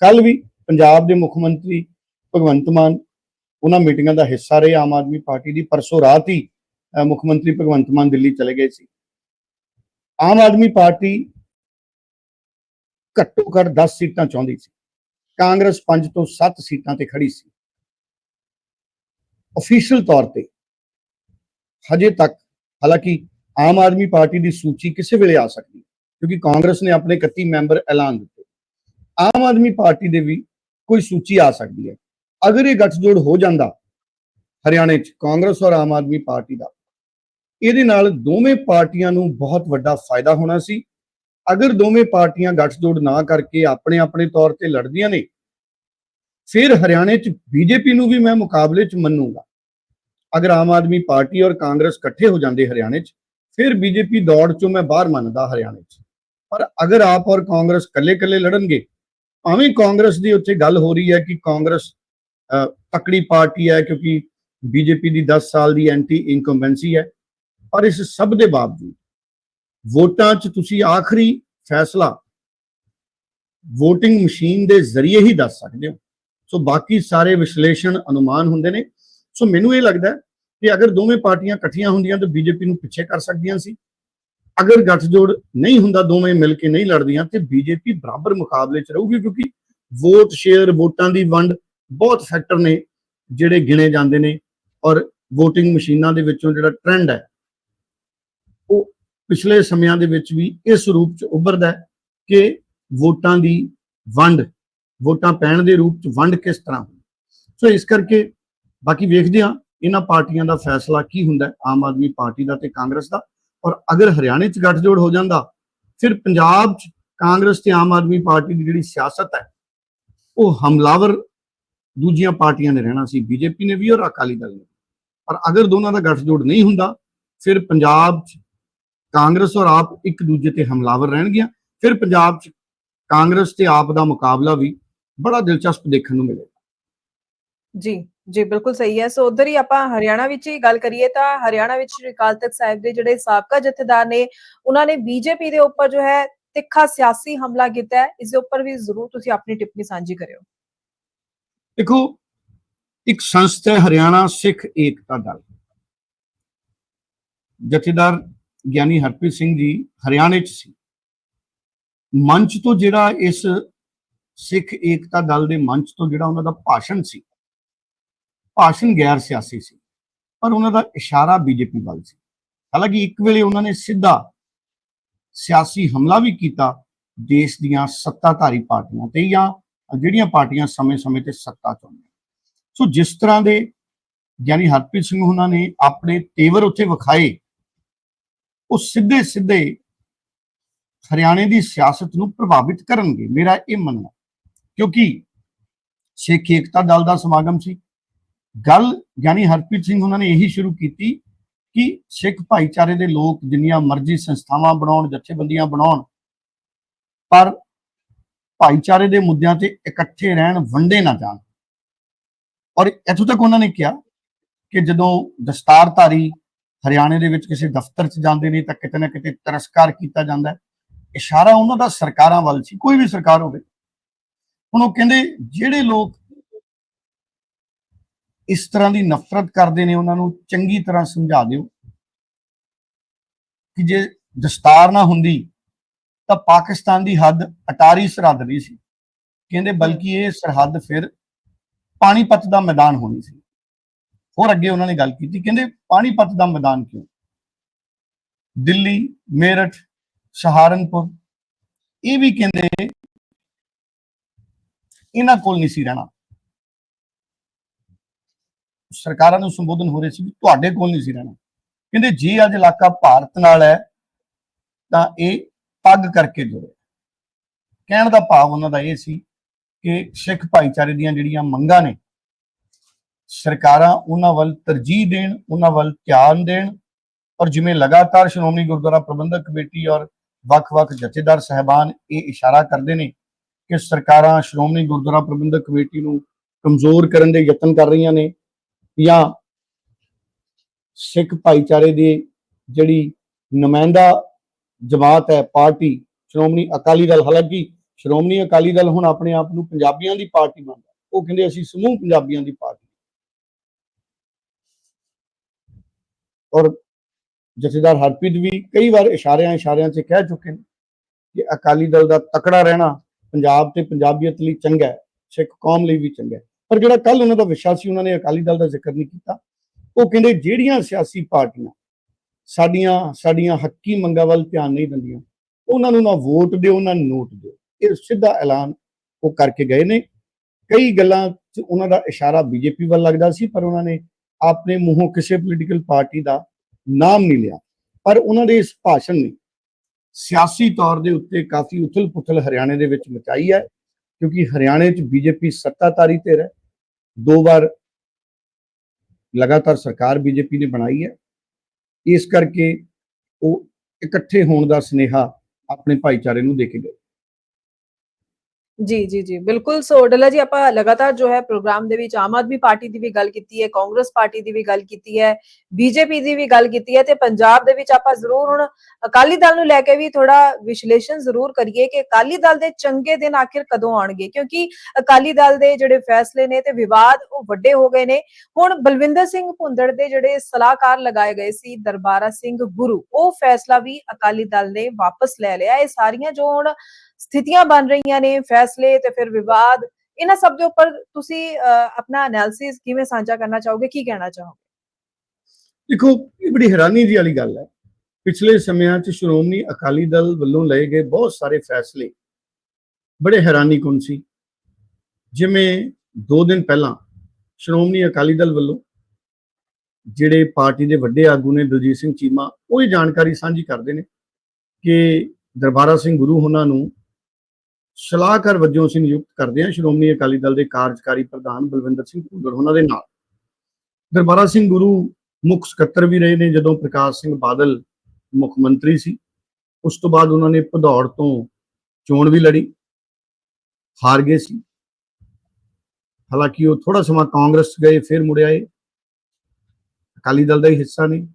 ਕੱਲ ਵੀ ਪੰਜਾਬ ਦੇ ਮੁੱਖ ਮੰਤਰੀ ਭਗਵੰਤ ਮਾਨ, ਉਹਨਾਂ ਮੀਟਿੰਗਾਂ ਦਾ ਹਿੱਸਾ ਰਹੇ ਆਮ ਆਦਮੀ ਪਾਰਟੀ ਦੀ। ਪਰਸੋਂ ਰਾਤ ਹੀ ਮੁੱਖ ਮੰਤਰੀ ਭਗਵੰਤ ਮਾਨ ਦਿੱਲੀ ਚਲੇ ਗਏ ਸੀ। ਆਮ ਆਦਮੀ ਪਾਰਟੀ ਘੱਟੋ ਘੱਟ 10 ਸੀਟਾਂ ਚਾਹੁੰਦੀ ਸੀ। ਕਾਂਗਰਸ 5 ਤੋਂ 7 ਸੀਟਾਂ ਤੇ ਖੜੀ ਸੀ। ਅਫੀਸ਼ੀਅਲ ਤੌਰ ਤੇ ਹਜੇ ਤੱਕ, ਹਾਲਾਂਕਿ ਆਮ ਆਦਮੀ ਪਾਰਟੀ ਦੀ ਸੂਚੀ ਕਿਸੇ ਵੇਲੇ ਆ ਸਕਦੀ ਹੈ, ਕਿਉਂਕਿ ਕਾਂਗਰਸ ਨੇ ਆਪਣੇ 31 ਮੈਂਬਰ ਐਲਾਨ ਦਿੱਤੇ। ਆਮ ਆਦਮੀ ਪਾਰਟੀ ਦੇ ਵੀ ਕੋਈ ਸੂਚੀ ਆ ਸਕਦੀ ਹੈ। ਅਗਰ ਇਹ ਗੱਠਜੋੜ ਹੋ ਜਾਂਦਾ ਹਰਿਆਣੇ 'ਚ ਕਾਂਗਰਸ ਔਰ ਆਮ ਆਦਮੀ ਪਾਰਟੀ ਦਾ, ਇਹਦੇ ਨਾਲ ਦੋਵੇਂ ਪਾਰਟੀਆਂ ਨੂੰ ਬਹੁਤ ਵੱਡਾ ਫਾਇਦਾ ਹੋਣਾ ਸੀ। ਅਗਰ ਦੋਵੇਂ ਪਾਰਟੀਆਂ ਗੱਠਜੋੜ ਨਾ ਕਰਕੇ ਆਪਣੇ ਆਪਣੇ ਤੌਰ ਤੇ ਲੜਦੀਆਂ ਨੇ ਫਿਰ ਹਰਿਆਣੇ 'ਚ ਬੀਜੇਪੀ ਨੂੰ ਵੀ ਮੈਂ ਮੁਕਾਬਲੇ 'ਚ ਮੰਨੂਗਾ। ਅਗਰ ਆਮ ਆਦਮੀ ਪਾਰਟੀ ਔਰ ਕਾਂਗਰਸ ਇਕੱਠੇ ਹੋ ਜਾਂਦੇ ਹਰਿਆਣੇ 'ਚ ਫਿਰ ਬੀਜੇਪੀ ਦੌੜ 'ਚੋਂ ਮੈਂ ਬਾਹਰ ਮੰਨਦਾ ਹਰਿਆਣੇ 'ਚ। ਪਰ ਅਗਰ ਆਪ ਔਰ ਕਾਂਗਰਸ ਇਕੱਲੇ-ਇਕੱਲੇ ਲੜਨਗੇ ਭਾਵੇਂ ਕਾਂਗਰਸ ਦੀ ਉੱਥੇ ਗੱਲ ਹੋ ਰਹੀ ਹੈ ਕਿ ਕਾਂਗਰਸ ਅਹ, ਤਕੜੀ ਪਾਰਟੀ ਹੈ ਕਿਉਂਕਿ ਬੀਜੇਪੀ ਦੀ 10 ਸਾਲ ਦੀ ਐਂਟੀ ਇਨਕੰਬੈਂਸੀ ਹੈ ਪਰ ਇਸ ਸਭ ਦੇ ਬਾਵਜੂਦ ਵੋਟਾਂ 'ਚ ਤੁਸੀਂ ਆਖਰੀ ਫੈਸਲਾ VOTING ਮਸ਼ੀਨ ਦੇ ਜ਼ਰੀਏ ਹੀ ਦੱਸ ਸਕਦੇ ਹੋ। ਸੋ ਬਾਕੀ ਸਾਰੇ ਵਿਸ਼ਲੇਸ਼ਣ ਅਨੁਮਾਨ ਹੁੰਦੇ ਨੇ। ਸੋ ਮੈਨੂੰ ਇਹ ਲੱਗਦਾ ਕਿ ਅਗਰ ਦੋਵੇਂ ਪਾਰਟੀਆਂ ਇਕੱਠੀਆਂ ਹੁੰਦੀਆਂ ਤਾਂ ਬੀਜੇਪੀ ਨੂੰ ਪਿੱਛੇ ਕਰ ਸਕਦੀਆਂ ਸੀ। ਅਗਰ ਗੱਠਜੋੜ ਨਹੀਂ ਹੁੰਦਾ, ਦੋਵੇਂ ਮਿਲ ਕੇ ਨਹੀਂ ਲੜਦੀਆਂ, ਤੇ ਬੀਜੇਪੀ ਬਰਾਬਰ ਮੁਕਾਬਲੇ 'ਚ ਰਹੂਗੀ ਕਿਉਂਕਿ ਵੋਟ ਸ਼ੇਅਰ, ਵੋਟਾਂ ਦੀ ਵੰਡ ਬਹੁਤ ਫੈਕਟਰ ਨੇ ਜਿਹੜੇ ਗਿਣੇ ਜਾਂਦੇ ਨੇ ਔਰ VOTING ਮਸ਼ੀਨਾਂ ਦੇ ਵਿੱਚੋਂ ਜਿਹੜਾ ਟ੍ਰੈਂਡ ਹੈ ਪਿਛਲੇ ਸਮਿਆਂ ਦੇ ਵਿੱਚ ਵੀ ਇਸ ਰੂਪ 'ਚ ਉੱਭਰਦਾ ਕਿ ਵੋਟਾਂ ਦੀ ਵੰਡ, ਵੋਟਾਂ ਪੈਣ ਦੇ ਰੂਪ 'ਚ ਵੰਡ ਕਿਸ ਤਰ੍ਹਾਂ ਹੋਈ ਸੋ ਇਸ ਕਰਕੇ ਬਾਕੀ ਵੇਖਦੇ ਹਾਂ ਇਹਨਾਂ ਪਾਰਟੀਆਂ ਦਾ ਫੈਸਲਾ ਕੀ ਹੁੰਦਾ ਆਮ ਆਦਮੀ ਪਾਰਟੀ ਦਾ ਤੇ ਕਾਂਗਰਸ ਦਾ। ਔਰ ਅਗਰ ਹਰਿਆਣੇ 'ਚ ਗੱਠਜੋੜ ਹੋ ਜਾਂਦਾ, ਫਿਰ ਪੰਜਾਬ 'ਚ ਕਾਂਗਰਸ ਤੇ ਆਮ ਆਦਮੀ ਪਾਰਟੀ ਦੀ ਜਿਹੜੀ ਸਿਆਸਤ ਹੈ, ਉਹ ਹਮਲਾਵਰ ਦੂਜੀਆਂ ਪਾਰਟੀਆਂ ਨੇ ਰਹਿਣਾ ਸੀ, ਬੀਜੇਪੀ ਨੇ ਵੀ ਔਰ ਅਕਾਲੀ ਦਲ ਨੇ ਪਰ ਅਗਰ ਦੋਨਾਂ ਦਾ ਗੱਠਜੋੜ ਨਹੀਂ ਹੁੰਦਾ, ਫਿਰ ਪੰਜਾਬ 'ਚ ਕਾਂਗਰਸ ਔਰ ਆਪ ਇੱਕ ਦੂਜੇ ਤੇ ਹਮਲਾਵਰ ਰਹਿਣਗੀਆਂ। ਫਿਰ ਪੰਜਾਬ 'ਚ ਕਾਂਗਰਸ ਤੇ ਆਪ ਦਾ ਮੁਕਾਬਲਾ ਵੀ ਬੜਾ ਦਿਲਚਸਪ ਦੇਖਣ ਨੂੰ ਮਿਲੇਗਾ ਜੀ ਜੀ ਬਿਲਕੁਲ ਸਹੀ ਹੈ। ਸੋ ਉਧਰ ਹੀ ਆਪਾਂ ਹਰਿਆਣਾ ਵਿੱਚ ਹੀ ਗੱਲ ਕਰੀਏ ਤਾਂ ਹਰਿਆਣਾ ਵਿੱਚ ਸ਼੍ਰੀ ਅਕਾਲ ਤਖਤ ਸਾਹਿਬ ਦੇ ਜਿਹੜੇ ਸਾਬਕਾ ਜਥੇਦਾਰ ਨੇ ਉਹਨਾਂ ਨੇ ਬੀਜੇਪੀ ਦੇ ਉੱਪਰ ਜੋ ਹੈ ਤਿੱਖਾ ਸਿਆਸੀ ਹਮਲਾ ਕੀਤਾ ਹੈ। ਇਸ ਦੇ ਉੱਪਰ ਵੀ ਜ਼ਰੂਰ ਤੁਸੀਂ ਆਪਣੀ ਟਿੱਪਣੀ ਸਾਂਝੀ ਕਰਿਓ। ਦੇਖੋ ਇੱਕ ਸੰਸਥਾ ਹਰਿਆਣਾ ਸਿੱਖ ਏਕਤਾ ਦਲ। ਜਥੇਦਾਰ ਗਿਆਨੀ ਹਰਪ੍ਰੀਤ ਸਿੰਘ ਜੀ ਹਰਿਆਣੇ ਚ ਸੀ। ਮੰਚ ਤੋਂ ਜਿਹੜਾ ਇਸ ਸਿੱਖ ਏਕਤਾ ਦਲ ਦੇ ਮੰਚ ਤੋਂ ਜਿਹੜਾ ਉਹਨਾਂ ਦਾ ਭਾਸ਼ਣ ਸੀ, ਭਾਸ਼ਣ ਗੈਰ ਸਿਆਸੀ ਸੀ, ਪਰ ਉਹਨਾਂ ਦਾ ਇਸ਼ਾਰਾ ਬੀਜੇਪੀ ਵੱਲ ਸੀ। ਹਾਲਾਂਕਿ ਇੱਕ ਵੇਲੇ ਉਹਨਾਂ ਨੇ ਸਿੱਧਾ ਸਿਆਸੀ ਹਮਲਾ ਵੀ ਕੀਤਾ ਦੇਸ਼ ਦੀਆਂ ਸੱਤਾਧਾਰੀ ਪਾਰਟੀਆਂ ਤੇ ਜਾਂ ਜਿਹੜੀਆਂ ਪਾਰਟੀਆਂ ਸਮੇਂ-ਸਮੇਂ ਤੇ ਸੱਤਾ ਚਾਹੁੰਦੀਆਂ ਸੋ ਜਿਸ ਤਰ੍ਹਾਂ ਦੇ ਯਾਨੀ ਹਰਪ੍ਰੀਤ ਸਿੰਘ ਉਹਨਾਂ ਨੇ ਆਪਣੇ ਤੇਵਰ ਉੱਥੇ ਵਿਖਾਏ ਉਹ ਸਿੱਧੇ ਸਿੱਧੇ ਹਰਿਆਣੇ ਦੀ ਸਿਆਸਤ ਨੂੰ ਪ੍ਰਭਾਵਿਤ ਕਰਨਗੇ। ਮੇਰਾ ਇਹ ਮੰਨਣਾ ਕਿਉਂਕਿ ਸਿੱਖ ਏਕਤਾ ਦਲ ਦਾ ਸਮਾਗਮ ਸੀ। ਗੱਲ ਯਾਨੀ ਹਰਪ੍ਰੀਤ ਸਿੰਘ ਉਹਨਾਂ ਨੇ ਇਹੀ ਸ਼ੁਰੂ ਕੀਤੀ ਕਿ ਸਿੱਖ ਭਾਈਚਾਰੇ ਦੇ ਲੋਕ ਜਿੰਨੀਆਂ ਮਰਜ਼ੀ ਸੰਸਥਾਵਾਂ ਬਣਾਉਣ, ਜਥੇਬੰਦੀਆਂ ਬਣਾਉਣ, ਪਰ ਭਾਈਚਾਰੇ ਦੇ ਮੁੱਦਿਆਂ ਤੇ ਇਕੱਠੇ ਰਹਿਣ, ਵੰਡੇ ਨਾ ਜਾਣ। ਔਰ ਇੱਥੋਂ ਤੱਕ ਉਹਨਾਂ ਨੇ ਕਿਹਾ ਕਿ ਜਦੋਂ ਦਸਤਾਰਧਾਰੀ ਹਰਿਆਣੇ ਦੇ ਵਿੱਚ ਕਿਸੇ ਦਫ਼ਤਰ 'ਚ ਜਾਂਦੇ ਨੇ ਤਾਂ ਕਿਤੇ ਨਾ ਕਿਤੇ ਤਰਸਕਾਰ ਕੀਤਾ ਜਾਂਦਾ ਇਸ਼ਾਰਾ ਉਹਨਾਂ ਦਾ ਸਰਕਾਰਾਂ ਵੱਲ ਸੀ, ਕੋਈ ਵੀ ਸਰਕਾਰ ਹੋਵੇ। ਹੁਣ ਉਹ ਕਹਿੰਦੇ ਜਿਹੜੇ ਲੋਕ ਇਸ ਤਰ੍ਹਾਂ ਦੀ ਨਫ਼ਰਤ ਕਰਦੇ ਨੇ, ਉਹਨਾਂ ਨੂੰ ਚੰਗੀ ਤਰ੍ਹਾਂ ਸਮਝਾ ਦਿਓ ਕਿ ਜੇ ਦਸਤਾਰ ਨਾ ਹੁੰਦੀ ਤਾਂ ਪਾਕਿਸਤਾਨ ਦੀ ਹੱਦ ਅਟਾਰੀ ਸਰਹੱਦ ਨਹੀਂ ਸੀ। ਕਹਿੰਦੇ ਬਲਕਿ ਇਹ ਸਰਹੱਦ ਫਿਰ ਪਾਣੀਪਤ ਦਾ ਮੈਦਾਨ ਹੋਣੀ ਸੀ। ਹੋਰ ਅੱਗੇ ਉਹਨਾਂ ਨੇ ਗੱਲ ਕੀਤੀ, ਕਹਿੰਦੇ ਪਾਣੀਪਤ ਦਾ ਮੈਦਾਨ ਕਿਉਂ? ਦਿੱਲੀ, ਮੇਰਠ, ਸਹਾਰਨਪੁਰ, ਇਹ ਵੀ ਕਹਿੰਦੇ ਇਹਨਾਂ ਕੋਲ ਨਹੀਂ ਸੀ ਰਹਿਣਾ। ਸਰਕਾਰਾਂ ਨੂੰ ਸੰਬੋਧਨ ਹੋ ਰਹੇ ਸੀ ਵੀ ਤੁਹਾਡੇ ਕੋਲ ਨਹੀਂ ਸੀ ਰਹਿਣਾ। ਕਹਿੰਦੇ ਜੇ ਅੱਜ ਇਲਾਕਾ ਭਾਰਤ ਨਾਲ ਹੈ, ਤਾਂ ਇਹ ਪੱਗ ਕਰਕੇ ਜੁੜੇ। ਕਹਿਣ ਦਾ ਭਾਵ ਉਹਨਾਂ ਦਾ ਇਹ ਸੀ ਕਿ ਸਿੱਖ ਭਾਈਚਾਰੇ ਦੀਆਂ ਜਿਹੜੀਆਂ ਮੰਗਾਂ ਨੇ ਸਰਕਾਰਾਂ ਉਹਨਾਂ ਵੱਲ ਤਰਜੀਹ ਦੇਣ, ਉਹਨਾਂ ਵੱਲ ਧਿਆਨ ਦੇਣ ਔਰ ਜਿਵੇਂ ਲਗਾਤਾਰ ਸ਼੍ਰੋਮਣੀ ਗੁਰਦੁਆਰਾ ਪ੍ਰਬੰਧਕ ਕਮੇਟੀ ਔਰ ਵੱਖ-ਵੱਖ ਜਥੇਦਾਰ ਸਹਿਬਾਨ ਇਹ ਇਸ਼ਾਰਾ ਕਰਦੇ ਨੇ ਕਿ ਸਰਕਾਰਾਂ ਸ਼੍ਰੋਮਣੀ ਗੁਰਦੁਆਰਾ ਪ੍ਰਬੰਧਕ ਕਮੇਟੀ ਨੂੰ ਕਮਜ਼ੋਰ ਕਰਨ ਦੇ ਯਤਨ ਕਰ ਰਹੀਆਂ ਨੇ ਜਾਂ ਸਿੱਖ ਭਾਈਚਾਰੇ ਦੀ ਜਿਹੜੀ ਨੁਮਾਇੰਦਾ ਜਮਾਤ ਹੈ, ਪਾਰਟੀ, ਸ਼੍ਰੋਮਣੀ ਅਕਾਲੀ ਦਲ, ਹਾਲਾਂਕਿ ਸ਼੍ਰੋਮਣੀ ਅਕਾਲੀ ਦਲ ਹੁਣ ਆਪਣੇ ਆਪ ਨੂੰ ਪੰਜਾਬੀਆਂ ਦੀ ਪਾਰਟੀ ਮੰਨਦਾ, ਉਹ ਕਹਿੰਦੇ ਅਸੀਂ ਸਮੂਹ ਪੰਜਾਬੀਆਂ ਦੀ ਪਾਰਟੀ ਔਰ ਜਥੇਦਾਰ ਹਰਪ੍ਰੀਤ ਵੀ ਕਈ ਵਾਰ ਇਸ਼ਾਰਿਆਂ ਇਸ਼ਾਰਿਆਂ 'ਚ ਕਹਿ ਚੁੱਕੇ ਨੇ ਕਿ ਅਕਾਲੀ ਦਲ ਦਾ ਤਕੜਾ ਰਹਿਣਾ ਪੰਜਾਬ ਤੇ ਪੰਜਾਬੀਅਤ ਲਈ ਚੰਗਾ ਹੈ, ਸਿੱਖ ਕੌਮ ਲਈ ਵੀ ਚੰਗਾ ਹੈ। ਪਰ ਜਿਹੜਾ ਕੱਲ ਉਹਨਾਂ ਦਾ ਵਿਸ਼ਾ ਸੀ, ਉਹਨਾਂ ਨੇ ਅਕਾਲੀ ਦਲ ਦਾ ਜ਼ਿਕਰ ਨਹੀਂ ਕੀਤਾ। ਉਹ ਕਹਿੰਦੇ ਜਿਹੜੀਆਂ ਸਿਆਸੀ ਪਾਰਟੀਆਂ ਸਾਡੀਆਂ ਸਾਡੀਆਂ ਹੱਕੀ ਮੰਗਾਂ ਵੱਲ ਧਿਆਨ ਨਹੀਂ ਦਿੰਦੀਆਂ, ਉਹਨਾਂ ਨੂੰ ਨਾ ਵੋਟ ਦਿਓ, ਨਾ ਨੋਟ ਦਿਓ। ਇਹ ਸਿੱਧਾ ਐਲਾਨ ਉਹ ਕਰਕੇ ਗਏ ਨੇ। ਕਈ ਗੱਲਾਂ 'ਚ ਉਹਨਾਂ ਦਾ ਇਸ਼ਾਰਾ ਬੀਜੇਪੀ ਵੱਲ ਲੱਗਦਾ ਸੀ, ਪਰ ਉਹਨਾਂ ਨੇ ਆਪਣੇ ਮੂੰਹੋਂ ਕਿਸੇ ਪੋਲੀਟੀਕਲ ਪਾਰਟੀ ਦਾ ਨਾਮ ਨਹੀਂ ਲਿਆ, ਪਰ ਉਹਨਾਂ ਦੇ ਇਸ ਭਾਸ਼ਣ ਨੇ ਸਿਆਸੀ ਤੌਰ ਦੇ ਉੱਤੇ ਕਾਫੀ ਉਥਲ-ਪੁਥਲ ਹਰਿਆਣੇ ਦੇ ਵਿੱਚ ਮਚਾਈ ਹੈ, ਕਿਉਂਕਿ ਹਰਿਆਣੇ 'ਚ ਬੀਜੇਪੀ ਸੱਤਾਧਾਰੀ ਧਿਰ ਹੈ ਦੋ ਵਾਰ ਲਗਾਤਾਰ ਸਰਕਾਰ ਬੀਜੇਪੀ ਨੇ ਬਣਾਈ ਹੈ। ਇਸ ਕਰਕੇ ਉਹ ਇਕੱਠੇ ਹੋਣ ਦਾ ਸੁਨੇਹਾ ਆਪਣੇ ਭਾਈਚਾਰੇ ਨੂੰ ਦੇ ਕੇ ਗਏ। ਜੀ ਜੀ ਜੀ, ਬਿਲਕੁਲ। ਸੋ ਡੱਲਾ ਜੀ, ਆਪਾਂ ਲਗਾਤਾਰ ਜੋ ਹੈ ਪ੍ਰੋਗਰਾਮ ਦੇ ਵਿੱਚ ਆਮ ਆਦਮੀ ਪਾਰਟੀ ਦੀ ਵੀ ਗੱਲ ਕੀਤੀ ਹੈ, ਕਾਂਗਰਸ ਪਾਰਟੀ ਦੀ ਵੀ ਗੱਲ ਕੀਤੀ ਹੈ, ਬੀਜੇਪੀ ਦੀ ਵੀ ਗੱਲ ਕੀਤੀ ਹੈ ਤੇ ਪੰਜਾਬ ਦੇ ਵਿੱਚ ਆਪਾਂ ਜ਼ਰੂਰ ਹੁਣ ਅਕਾਲੀ ਦਲ ਨੂੰ ਲੈ ਕੇ ਵੀ ਥੋੜਾ ਵਿਸ਼ਲੇਸ਼ਣ ਜ਼ਰੂਰ ਕਰੀਏ ਕਿ ਅਕਾਲੀ ਦਲ ਦੇ ਚੰਗੇ ਦਿਨ ਆਖਿਰ ਕਦੋਂ ਆਣਗੇ ਕਿਉਂਕਿ ਅਕਾਲੀ ਦਲ ਦੇ ਜਿਹੜੇ ਫੈਸਲੇ ਨੇ ਤੇ ਵਿਵਾਦ ਉਹ ਵੱਡੇ ਹੋ ਗਏ ਨੇ। ਹੁਣ ਬਲਵਿੰਦਰ ਸਿੰਘ ਭੁੰਦੜ ਦੇ ਜਿਹੜੇ ਸਲਾਹਕਾਰ ਲਗਾਏ ਗਏ ਸੀ ਦਰਬਾਰਾ ਸਿੰਘ ਗੁਰੂ, ਉਹ ਫੈਸਲਾ ਵੀ ਅਕਾਲੀ ਦਲ ਨੇ ਵਾਪਸ ਲੈ ਲਿਆ। ਇਹ ਸਾਰੀਆਂ ਜੋ ਹੁਣ ਸਥਿਤੀਆਂ ਬਣ ਰਹੀਆਂ ਨੇ, ਫੈਸਲੇ ਤੇ ਫਿਰ ਵਿਵਾਦ, ਇਹਨਾਂ ਸਭ ਦੇ ਉੱਪਰ ਤੁਸੀਂ ਆਪਣਾ ਐਨਾਲਿਸਿਸ ਕਿਵੇਂ ਸਾਂਝਾ ਕਰਨਾ ਚਾਹੋਗੇ, ਕੀ ਕਹਿਣਾ ਚਾਹੋਗੇ? ਦੇਖੋ, ਇਹ ਬੜੀ ਹੈਰਾਨੀ ਦੀ ਵਾਲੀ ਗੱਲ ਹੈ। ਪਿਛਲੇ ਸਮਿਆਂ 'ਚ ਸ਼੍ਰੋਮਣੀ ਅਕਾਲੀ ਦਲ ਵੱਲੋਂ ਲਏ ਗਏ ਬਹੁਤ ਸਾਰੇ ਫੈਸਲੇ ਬੜੇ ਹੈਰਾਨੀਕੁਨ ਸੀ। ਜਿਵੇਂ 2 ਦਿਨ ਪਹਿਲਾਂ ਸ਼੍ਰੋਮਣੀ ਅਕਾਲੀ ਦਲ ਵੱਲੋਂ ਜਿਹੜੇ ਪਾਰਟੀ ਦੇ ਵੱਡੇ ਆਗੂ ਨੇ ਦਲਜੀਤ ਸਿੰਘ ਚੀਮਾ, ਉਹ ਇਹ ਜਾਣਕਾਰੀ ਸਾਂਝੀ ਕਰਦੇ ਨੇ ਕਿ ਦਰਬਾਰਾ ਸਿੰਘ ਗੁਰੂ ਉਹਨਾਂ ਨੂੰ ਸਲਾਹਕਾਰ ਵਜੋਂ ਅਸੀਂ ਨਿਯੁਕਤ ਕਰਦੇ ਹਾਂ ਸ਼੍ਰੋਮਣੀ ਅਕਾਲੀ ਦਲ ਦੇ ਕਾਰਜਕਾਰੀ ਪ੍ਰਧਾਨ ਬਲਵਿੰਦਰ ਸਿੰਘ ਭੁੱਲਰ ਉਹਨਾਂ ਦੇ ਨਾਲ। ਦਰਬਾਰਾ ਸਿੰਘ ਗੁਰੂ ਮੁੱਖ ਸਕੱਤਰ ਵੀ ਰਹੇ ਨੇ, ਜਦੋਂ ਪ੍ਰਕਾਸ਼ ਸਿੰਘ ਬਾਦਲ ਮੁੱਖ ਮੰਤਰੀ ਸੀ। ਉਸ ਤੋਂ ਬਾਅਦ ਉਹਨਾਂ ਨੇ ਭਦੌੜ ਤੋਂ ਚੋਣ ਵੀ ਲੜੀ, ਹਾਰ ਗਏ ਸੀ। ਹਾਲਾਂਕਿ ਉਹ ਥੋੜਾ ਸਮਾਂ ਕਾਂਗਰਸ ਗਏ, ਫਿਰ ਮੁੜ ਆਏ। ਅਕਾਲੀ ਦਲ ਦਾ ਹੀ ਹਿੱਸਾ ਨੇ।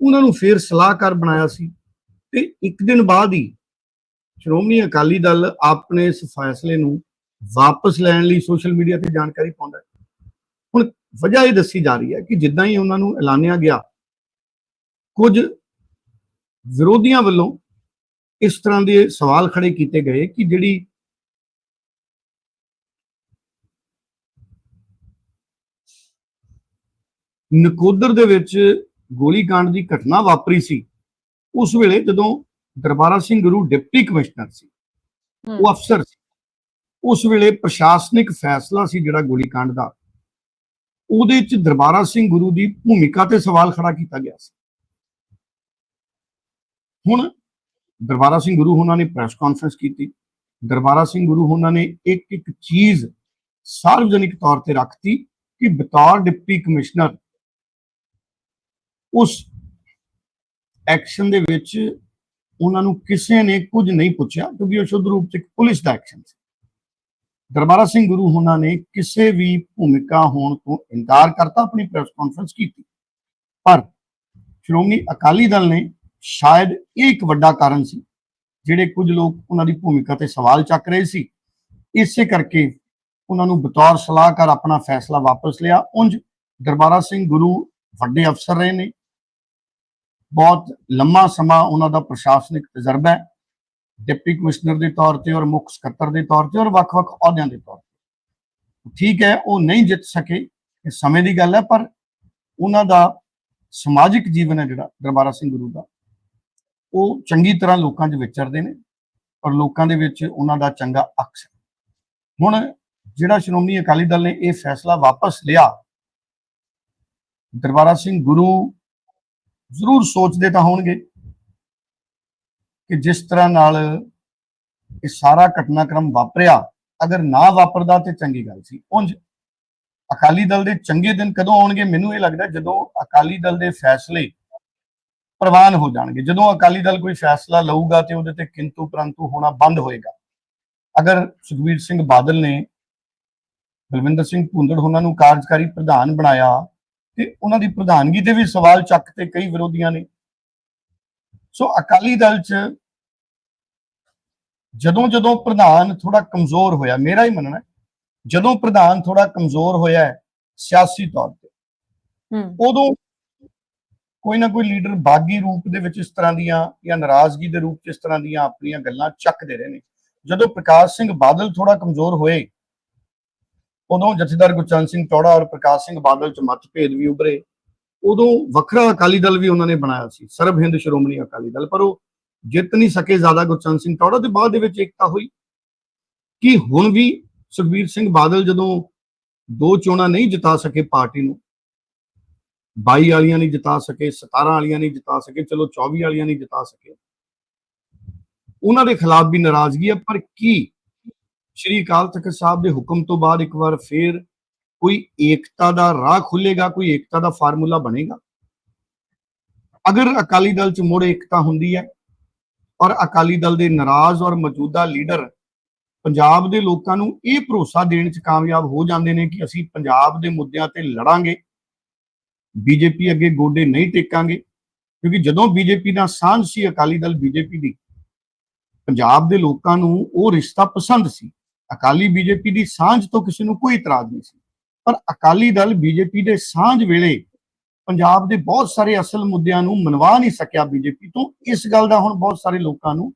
ਉਹਨਾਂ ਨੂੰ ਫਿਰ ਸਲਾਹਕਾਰ ਬਣਾਇਆ ਸੀ ਤੇ ਇੱਕ ਦਿਨ ਬਾਅਦ ਹੀ ਸ਼੍ਰੋਮਣੀ ਅਕਾਲੀ ਦਲ ਆਪਣੇ ਇਸ ਫੈਸਲੇ ਨੂੰ ਵਾਪਸ ਲੈਣ ਲਈ ਸੋਸ਼ਲ ਮੀਡੀਆ ਤੇ ਜਾਣਕਾਰੀ ਪਾਉਂਦਾ ਹੈ। ਹੁਣ ਵਜ੍ਹਾ ਇਹ ਦੱਸੀ ਜਾ ਰਹੀ ਹੈ ਕਿ ਜਿੱਦਾਂ ਹੀ ਉਹਨਾਂ ਨੂੰ ਐਲਾਨਿਆ ਗਿਆ, ਕੁਝ ਵਿਰੋਧੀਆਂ ਵੱਲੋਂ ਇਸ ਤਰ੍ਹਾਂ ਦੇ ਸਵਾਲ ਖੜੇ ਕੀਤੇ ਗਏ ਕਿ ਜਿਹੜੀ ਨਕੋਦਰ ਦੇ ਵਿੱਚ ਗੋਲੀकांड ਦੀ ਘਟਨਾ ਵਾਪਰੀ ਸੀ, ਉਸ ਵੇਲੇ ਜਦੋਂ ਦਰਬਾਰਾ ਸਿੰਘ ਗੁਰੂ ਡਿਪਟੀ ਕਮਿਸ਼ਨਰ ਸੀ। ਉਹ ਅਫਸਰ ਸੀ। ਉਸ ਵੇਲੇ ਪ੍ਰਸ਼ਾਸਨਿਕ ਫੈਸਲਾ ਸੀ ਜਿਹੜਾ ਗੋਲੀकांड ਦਾ। ਉਹਦੇ ਚ ਦਰਬਾਰਾ ਸਿੰਘ ਗੁਰੂ ਦੀ ਭੂਮਿਕਾ ਤੇ ਸਵਾਲ ਖੜਾ ਕੀਤਾ ਗਿਆ ਸੀ। ਹੁਣ ਦਰਬਾਰਾ ਸਿੰਘ ਗੁਰੂ ਉਹਨਾਂ ਨੇ ਪ੍ਰੈਸ ਕਾਨਫਰੰਸ ਕੀਤੀ। ਦਰਬਾਰਾ ਸਿੰਘ ਗੁਰੂ ਉਹਨਾਂ ਨੇ ਇੱਕ ਇੱਕ ਚੀਜ਼ ਸਾਰਵਜਨਿਕ ਤੌਰ ਤੇ ਰੱਖਤੀ ਕਿ ਬਤੌਰ ਡਿਪਟੀ ਕਮਿਸ਼ਨਰ ਉਸ ਐਕਸ਼ਨ ਦੇ ਵਿੱਚ ਉਹਨਾਂ ਨੂੰ ਕਿਸੇ ਨੇ ਕੁਝ ਨਹੀਂ ਪੁੱਛਿਆ, ਕਿਉਂਕਿ ਉਹ ਸ਼ੁੱਧ ਰੂਪ ਚ ਇੱਕ ਪੁਲਿਸ ਦਾ ਐਕਸ਼ਨ ਸੀ। ਦਰਬਾਰਾ ਸਿੰਘ ਗੁਰੂ ਉਹਨਾਂ ਨੇ ਕਿਸੇ ਵੀ ਭੂਮਿਕਾ ਹੋਣ ਤੋਂ ਇਨਕਾਰ ਕਰਤਾ, ਆਪਣੀ ਪ੍ਰੈਸ ਕਾਨਫਰੰਸ ਕੀਤੀ। ਪਰ ਸ਼੍ਰੋਮਣੀ ਅਕਾਲੀ ਦਲ ਨੇ ਸ਼ਾਇਦ ਇਹ ਇੱਕ ਵੱਡਾ ਕਾਰਨ ਸੀ, ਜਿਹੜੇ ਕੁਝ ਲੋਕ ਉਹਨਾਂ ਦੀ ਭੂਮਿਕਾ ਤੇ ਸਵਾਲ ਚੱਕ ਰਹੇ ਸੀ। ਇਸੇ ਕਰਕੇ ਉਹਨਾਂ ਨੂੰ ਬਤੌਰ ਸਲਾਹਕਾਰ ਆਪਣਾ ਫੈਸਲਾ ਵਾਪਸ ਲਿਆ। ਉਂਝ ਦਰਬਾਰਾ ਸਿੰਘ ਗੁਰੂ ਵੱਡੇ ਅਫਸਰ ਰਹੇ ਨੇ। ਬਹੁਤ ਲੰਮਾ ਸਮਾਂ ਉਹਨਾਂ ਦਾ ਪ੍ਰਸ਼ਾਸਨਿਕ ਤਜਰਬਾ ਹੈ। ਡਿਪਟੀ ਕਮਿਸ਼ਨਰ ਦੇ ਤੌਰ ਤੇ ਔਰ ਮੁੱਖ ਸਕੱਤਰ ਦੇ ਤੌਰ ਤੇ ਔਰ ਵੱਖ-ਵੱਖ ਅਹੁਦਿਆਂ ਦੇ ਤੌਰ ਤੇ। ਠੀਕ ਹੈ, ਉਹ ਨਹੀਂ ਜਿੱਤ ਸਕੇ ਇਹ ਸਮੇਂ ਦੀ ਗੱਲ ਹੈ, ਪਰ ਉਹਨਾਂ ਦਾ ਸਮਾਜਿਕ ਜੀਵਨ ਹੈ ਜਿਹੜਾ ਦਰਬਾਰਾ ਸਿੰਘ ਗੁਰੂ ਦਾ। ਉਹ ਚੰਗੀ ਤਰ੍ਹਾਂ ਲੋਕਾਂ 'ਚ ਵਿਚਰਦੇ ਨੇ ਔਰ ਲੋਕਾਂ ਦੇ ਵਿੱਚ ਉਹਨਾਂ ਦਾ ਚੰਗਾ ਅਕਸ ਹੈ। ਹੁਣ ਜਿਹੜਾ ਸ਼੍ਰੋਮਣੀ ਅਕਾਲੀ ਦਲ ਨੇ ਇਹ ਫੈਸਲਾ ਵਾਪਸ ਲਿਆ, ਦਰਬਾਰਾ ਸਿੰਘ ਗੁਰੂ ਜ਼ਰੂਰ ਸੋਚਦੇ ਤਾਂ ਹੋਣਗੇ ਕਿ ਜਿਸ ਤਰ੍ਹਾਂ ਨਾਲ ਇਹ ਸਾਰਾ ਘਟਨਾਕ੍ਰਮ ਵਾਪਰਿਆ, ਅਗਰ ਨਾ ਵਾਪਰਦਾ ਤੇ ਚੰਗੀ ਗੱਲ ਸੀ। ਉਂਝ ਅਕਾਲੀ ਦਲ ਦੇ ਚੰਗੇ ਦਿਨ ਕਦੋਂ ਆਉਣਗੇ, ਮੈਨੂੰ ਇਹ ਲੱਗਦਾ ਜਦੋਂ ਅਕਾਲੀ ਦਲ ਦੇ ਫੈਸਲੇ ਪ੍ਰਵਾਨ ਹੋ ਜਾਣਗੇ। ਜਦੋਂ ਅਕਾਲੀ ਦਲ ਕੋਈ ਫੈਸਲਾ ਲਊਗਾ ਤੇ ਉਹਦੇ ਤੇ ਕਿੰਤੂ ਪਰੰਤੂ ਹੋਣਾ ਬੰਦ ਹੋਏਗਾ। ਅਗਰ ਸੁਖਬੀਰ ਸਿੰਘ ਬਾਦਲ ਨੇ ਬਲਵਿੰਦਰ ਸਿੰਘ ਭੁੰਦੜ ਉਹਨਾਂ ਨੂੰ ਕਾਰਜਕਾਰੀ ਪ੍ਰਧਾਨ ਬਣਾਇਆ ਤੇ ਉਹਨਾਂ ਦੀ ਪ੍ਰਧਾਨਗੀ ਤੇ ਵੀ ਸਵਾਲ ਚੱਕ ਤੇ ਕਈ ਵਿਰੋਧੀਆਂ ਨੇ। ਸੋ ਅਕਾਲੀ ਦਲ 'ਚ ਜਦੋਂ ਜਦੋਂ ਪ੍ਰਧਾਨ ਥੋੜਾ ਕਮਜ਼ੋਰ ਹੋਇਆ ਮੇਰਾ ਹੀ ਮੰਨਣਾ ਜਦੋਂ ਪ੍ਰਧਾਨ ਥੋੜਾ ਕਮਜ਼ੋਰ ਹੋਇਆ ਸਿਆਸੀ ਤੌਰ ਤੇ ਹੂੰ। ਉਦੋਂ ਕੋਈ ਨਾ ਕੋਈ ਲੀਡਰ ਬਾਗੀ ਰੂਪ ਦੇ ਵਿੱਚ ਇਸ ਤਰ੍ਹਾਂ ਦੀਆਂ ਜਾਂ ਨਾਰਾਜ਼ਗੀ ਦੇ ਰੂਪ 'ਚ ਇਸ ਤਰ੍ਹਾਂ ਦੀਆਂ ਆਪਣੀਆਂ ਗੱਲਾਂ ਚੱਕਦੇ ਰਹੇ ਨੇ। ਜਦੋਂ ਪ੍ਰਕਾਸ਼ ਸਿੰਘ ਬਾਦਲ ਥੋੜਾ ਕਮਜ਼ੋਰ ਹੋਏ ਉਦੋਂ ਜਥੇਦਾਰ ਗੁਰਚਰਨ ਸਿੰਘ ਟੌੜਾ ਔਰ ਪ੍ਰਕਾਸ਼ ਸਿੰਘ ਬਾਦਲ 'ਚ ਮਤਭੇਦ ਵੀ ਉਭਰੇ। ਉਦੋਂ ਵੱਖਰਾ ਅਕਾਲੀ ਦਲ ਵੀ ਉਹਨਾਂ ਨੇ ਬਣਾਇਆ ਸੀ। ਸਰਬ ਹਿੰਦ ਸ਼੍ਰੋਮਣੀ ਅਕਾਲੀ ਦਲ। ਪਰ ਉਹ ਜਿੱਤ ਨਹੀਂ ਸਕੇ ਜ਼ਿਆਦਾ ਗੁਰਚਰਨ ਸਿੰਘ ਟੌੜਾ ਤੇ ਬਾਅਦ ਦੇ ਵਿੱਚ ਏਕਤਾ ਹੋਈ। ਕਿ ਹੁਣ ਵੀ ਸੁਖਬੀਰ ਸਿੰਘ ਬਾਦਲ ਜਦੋਂ ਦੋ ਚੋਣਾਂ ਨਹੀਂ ਜਿਤਾ ਸਕੇ ਪਾਰਟੀ ਨੂੰ 22 ਵਾਲੀਆਂ ਨਹੀਂ ਜਿਤਾ ਸਕੇ 17 ਵਾਲੀਆਂ ਨਹੀਂ ਜਿਤਾ ਸਕੇ, ਚਲੋ 24 ਵਾਲੀਆਂ ਨਹੀਂ ਜਿਤਾ ਸਕੇ, ਉਹਨਾਂ ਦੇ ਖਿਲਾਫ ਵੀ ਨਾਰਾਜ਼ਗੀ ਹੈ। ਪਰ ਕੀ ਸ਼੍ਰੀ ਅਕਾਲ ਤਖਤ ਸਾਹਿਬ ਦੇ ਹੁਕਮ ਤੋਂ ਬਾਅਦ ਇੱਕ ਵਾਰ ਫੇਰ ਕੋਈ ਏਕਤਾ ਦਾ ਰਾਹ ਖੁੱਲੇਗਾ ਕੋਈ ਏਕਤਾ ਦਾ ਫਾਰਮੂਲਾ ਬਣੇਗਾ? ਅਗਰ ਅਕਾਲੀ ਦਲ ਚ ਮੁੜ ਏਕਤਾ ਹੁੰਦੀ ਹੈ ਔਰ ਅਕਾਲੀ ਦਲ ਦੇ ਨਾਰਾਜ਼ ਔਰ ਮੌਜੂਦਾ ਲੀਡਰ ਪੰਜਾਬ ਦੇ ਲੋਕਾਂ ਨੂੰ ਇਹ ਭਰੋਸਾ ਦੇਣ ਚ ਕਾਮਯਾਬ ਹੋ ਜਾਂਦੇ ਨੇ ਕਿ ਅਸੀਂ ਪੰਜਾਬ ਦੇ ਮੁੱਦਿਆਂ ਤੇ ਲੜਾਂਗੇ ਬੀਜੇਪੀ ਅੱਗੇ ਗੋਡੇ ਨਹੀਂ ਟੇਕਾਂਗੇ, ਕਿਉਂਕਿ ਜਦੋਂ ਬੀਜੇਪੀ ਨਾਲ ਸਾਂਝ ਸੀ ਅਕਾਲੀ ਦਲ ਬੀਜੇਪੀ ਦੀ, ਪੰਜਾਬ ਦੇ ਲੋਕਾਂ ਨੂੰ ਉਹ ਰਿਸ਼ਤਾ ਪਸੰਦ ਸੀ। ਅਕਾਲੀ ਬੀਜੇਪੀ ਦੀ ਸਾਂਝ ਤੋਂ ਕਿਸੇ ਨੂੰ ਕੋਈ ਇਤਰਾਜ਼ ਨਹੀਂ ਸੀ। ਪਰ ਅਕਾਲੀ ਦਲ ਬੀਜੇਪੀ ਦੇ ਸਾਂਝ ਵੇਲੇ ਪੰਜਾਬ ਦੇ ਬਹੁਤ ਸਾਰੇ ਅਸਲ ਮੁੱਦਿਆਂ ਨੂੰ ਮਨਵਾ ਨਹੀਂ ਸਕਿਆ ਬੀਜੇਪੀ ਤੋਂ। ਇਸ ਗੱਲ ਦਾ ਹੁਣ ਬਹੁਤ ਸਾਰੇ ਲੋਕਾਂ ਨੂੰ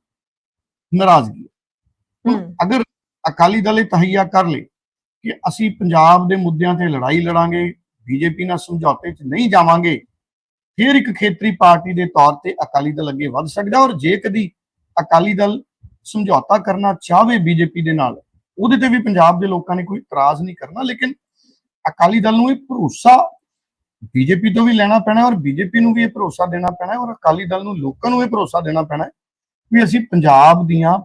ਨਾਰਾਜ਼ਗੀ ਹੈ। ਅਗਰ ਅਕਾਲੀ ਦਲ ਇਹ ਤਹਈਆ ਕਰ ਲੇ ਕਿ ਅਸੀਂ ਪੰਜਾਬ ਦੇ ਮੁੱਦਿਆਂ ਤੇ ਲੜਾਈ ਲੜਾਂਗੇ ਬੀਜੇਪੀ ਨਾਲ ਸਮਝੌਤੇ 'ਚ ਨਹੀਂ ਜਾਵਾਂਗੇ ਫਿਰ ਇੱਕ ਖੇਤਰੀ ਪਾਰਟੀ ਦੇ ਤੌਰ ਤੇ ਅਕਾਲੀ ਦਲ ਅੱਗੇ ਵੱਧ ਸਕਦਾ ਔਰ ਜੇ ਕਦੀ ਅਕਾਲੀ ਦਲ ਸਮਝੌਤਾ ਕਰਨਾ ਚਾਹਵੇ ਬੀਜੇਪੀ ਦੇ ਨਾਲ ਉਹਦੇ ਤੇ ਵੀ ਪੰਜਾਬ ਦੇ ਲੋਕਾਂ ਨੇ ਕੋਈ ਇਤਰਾਜ਼ ਨਹੀਂ ਕਰਨਾ, ਲੇਕਿਨ ਅਕਾਲੀ ਦਲ ਨੂੰ ਇਹ ਭਰੋਸਾ ਬੀਜੇਪੀ ਤੋਂ ਵੀ ਲੈਣਾ ਪੈਣਾ ਔਰ ਬੀਜੇਪੀ ਨੂੰ ਵੀ ਇਹ ਭਰੋਸਾ ਦੇਣਾ ਪੈਣਾ ਔਰ ਅਕਾਲੀ ਦਲ ਨੂੰ ਲੋਕਾਂ ਨੂੰ ਇਹ ਭਰੋਸਾ ਦੇਣਾ ਪੈਣਾ ਵੀ ਅਸੀਂ ਪੰਜਾਬ ਦੀਆਂ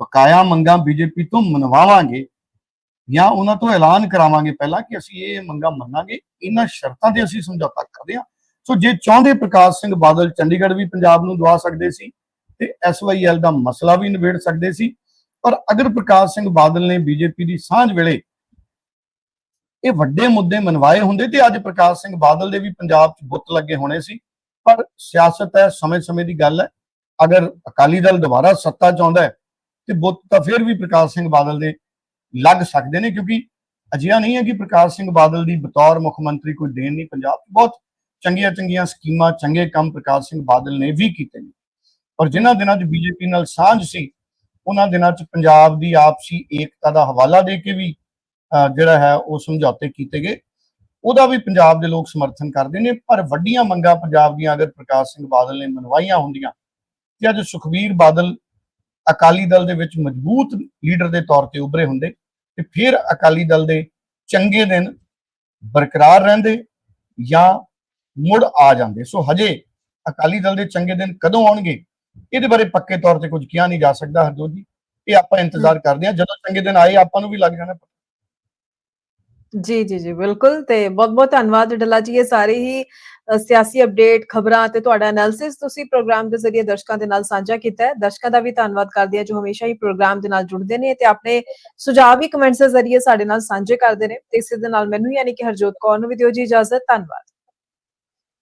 ਬਕਾਇਆ ਮੰਗਾਂ ਬੀਜੇਪੀ ਤੋਂ ਮਨਵਾਵਾਂਗੇ ਜਾਂ ਉਹਨਾਂ ਤੋਂ ਐਲਾਨ ਕਰਾਵਾਂਗੇ ਪਹਿਲਾਂ ਕਿ ਅਸੀਂ ਇਹ ਮੰਗਾਂ ਮੰਨਾਂਗੇ, ਇਹਨਾਂ ਸ਼ਰਤਾਂ ਤੇ ਅਸੀਂ ਸਮਝੌਤਾ ਕਰਦੇ ਹਾਂ। ਸੋ ਜੇ ਚਾਹੁੰਦੇ ਪ੍ਰਕਾਸ਼ ਸਿੰਘ ਬਾਦਲ ਚੰਡੀਗੜ੍ਹ ਵੀ ਪੰਜਾਬ ਨੂੰ ਦਵਾ ਸਕਦੇ ਸੀ ਤੇ ਐਸਵਾਈਐਲ ਦਾ ਮਸਲਾ ਵੀ ਨਿਬੇੜ ਸਕਦੇ ਸੀ ਪਰ ਅਗਰ ਪ੍ਰਕਾਸ਼ ਸਿੰਘ ਬਾਦਲ ਨੇ ਬੀਜੇਪੀ ਦੀ ਸਾਂਝ ਵੇਲੇ ਇਹ ਵੱਡੇ ਮੁੱਦੇ ਮਨਵਾਏ ਹੁੰਦੇ ਤੇ ਅੱਜ ਪ੍ਰਕਾਸ਼ ਸਿੰਘ ਬਾਦਲ ਦੇ ਵੀ ਪੰਜਾਬ 'ਚ ਬੁੱਤ ਲੱਗੇ ਹੋਣੇ ਸੀ, ਪਰ ਸਿਆਸਤ ਹੈ, ਸਮੇਂ-ਸਮੇਂ ਦੀ ਗੱਲ ਹੈ। ਅਗਰ ਅਕਾਲੀ ਦਲ ਦੁਬਾਰਾ ਸੱਤਾ 'ਚ ਆਉਂਦਾ ਹੈ ਤੇ ਬੁੱਤ ਤਾਂ ਫਿਰ ਵੀ ਪ੍ਰਕਾਸ਼ ਸਿੰਘ ਬਾਦਲ ਦੇ ਲੱਗ ਸਕਦੇ ਨੇ, ਕਿਉਂਕਿ ਅਜਿਹਾ ਨਹੀਂ ਹੈ ਕਿ ਪ੍ਰਕਾਸ਼ ਸਿੰਘ ਬਾਦਲ ਦੀ ਬਤੌਰ ਮੁੱਖ ਮੰਤਰੀ ਕੋਈ ਦੇਣ ਨਹੀਂ ਪੰਜਾਬ ਬਹੁਤ ਚੰਗੀਆਂ ਚੰਗੀਆਂ ਸਕੀਮਾਂ, ਚੰਗੇ ਕੰਮ ਪ੍ਰਕਾਸ਼ ਸਿੰਘ ਬਾਦਲ ਨੇ ਵੀ ਕੀਤੇ ਨੇ। ਔਰ ਜਿਨ੍ਹਾਂ ਦਿਨਾਂ 'ਚ ਬੀਜੇਪੀ ਨਾਲ ਸਾਂਝ ਸੀ ਉਹਨਾਂ ਦਿਨਾਂ 'ਚ ਪੰਜਾਬ ਦੀ ਆਪਸੀ ਏਕਤਾ ਦਾ ਹਵਾਲਾ ਦੇ ਕੇ ਵੀ ਅਹ, ਜਿਹੜਾ ਹੈ ਉਹ ਸਮਝੌਤੇ ਕੀਤੇ ਗਏ। ਉਹਦਾ ਵੀ ਪੰਜਾਬ ਦੇ ਲੋਕ ਸਮਰਥਨ ਕਰਦੇ ਨੇ ਪਰ ਵੱਡੀਆਂ ਮੰਗਾਂ ਪੰਜਾਬ ਦੀਆਂ ਅਗਰ ਪ੍ਰਕਾਸ਼ ਸਿੰਘ ਬਾਦਲ ਨੇ ਮਨਵਾਈਆਂ ਹੁੰਦੀਆਂ ਤੇ ਅੱਜ ਸੁਖਬੀਰ ਬਾਦਲ ਅਕਾਲੀ ਦਲ ਦੇ ਵਿੱਚ ਮਜ਼ਬੂਤ ਲੀਡਰ ਦੇ ਤੌਰ ਤੇ ਉੱਭਰੇ ਹੁੰਦੇ ਤੇ ਫਿਰ ਅਕਾਲੀ ਦਲ ਦੇ ਚੰਗੇ ਦਿਨ ਬਰਕਰਾਰ ਰਹਿੰਦੇ ਜਾਂ ਮੁੜ ਆ ਜਾਂਦੇ। ਸੋ ਹਜੇ ਅਕਾਲੀ ਦਲ ਦੇ ਚੰਗੇ ਦਿਨ ਕਦੋਂ ਆਉਣਗੇ? ਇਹਦੇ ਬਾਰੇ ਪੱਕੇ ਤੌਰ ਤੇ ਕੁਝ ਕਿਹਾ ਨਹੀਂ ਜਾ ਸਕਦਾ ਹਰਜੋਤ ਜੀ। ਇਹ ਆਪਾਂ ਇੰਤਜ਼ਾਰ ਕਰਦੇ ਹਾਂ ਜਦੋਂ ਚੰਗੇ ਦਿਨ ਆਏ ਆਪਾਂ ਨੂੰ ਵੀ ਲੱਗ ਜਾਣਾ। ਜੀ ਜੀ ਜੀ ਬਿਲਕੁਲ ਤੇ ਬਹੁਤ ਬਹੁਤ ਧੰਨਵਾਦ ਡੱਲਾ ਜੀ ਇਹ ਸਾਰੇ ਹੀ ਸਿਆਸੀ ਅਪਡੇਟ ਖਬਰਾਂ ਤੇ ਤੁਹਾਡਾ ਐਨਾਲਿਸਿਸ ਤੁਸੀਂ ਪ੍ਰੋਗਰਾਮ ਦੇ ਜ਼ਰੀਏ ਦਰਸ਼ਕਾਂ ਦੇ ਨਾਲ ਸਾਂਝਾ ਕੀਤਾ ਹੈ। ਦਰਸ਼ਕਾਂ ਦਾ ਵੀ ਧੰਨਵਾਦ ਕਰਦੇ ਹਾਂ ਜੋ ਹਮੇਸ਼ਾ ਹੀ ਪ੍ਰੋਗਰਾਮ ਦੇ ਨਾਲ ਜੁੜਦੇ ਨੇ ਤੇ ਆਪਣੇ ਸੁਝਾਅ ਵੀ ਕਮੈਂਟਸ ਦੇ ਜ਼ਰੀਏ ਸਾਡੇ ਨਾਲ ਸਾਂਝੇ ਕਰਦੇ ਨੇ ਤੇ ਇਸੇ ਦੇ ਨਾਲ ਮੈਨੂੰ ਯਾਨੀ ਕਿ ਹਰਜੋਤ ਕੌਰ ਨੂੰ ਵੀ ਦਿਓ ਜੀ ਇਜਾਜ਼ਤ। ਧੰਨਵਾਦ।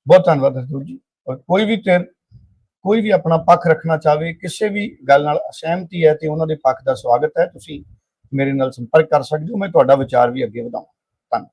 ਬਹੁਤ ਧੰਨਵਾਦ ਹਰਜੋਤ ਜੀ। ਔਰ ਕੋਈ ਵੀ ਕੋਈ ਵੀ ਆਪਣਾ ਪੱਖ ਰੱਖਣਾ ਚਾਹਵੇ, ਕਿਸੇ ਵੀ ਗੱਲ ਨਾਲ ਅਸਹਿਮਤੀ ਹੈ ਤੇ ਉਹਨਾਂ ਦੇ ਪੱਖ ਦਾ ਸਵਾਗਤ ਹੈ, ਤੁਸੀਂ ਮੇਰੇ ਨਾਲ ਸੰਪਰਕ ਕਰ ਸਕਦੇ ਹੋ, ਮੈਂ ਤੁਹਾਡਾ ਵਿਚਾਰ ਵੀ ਅੱਗੇ ਵਧਾਵਾਂ ਧੰਨਵਾਦ।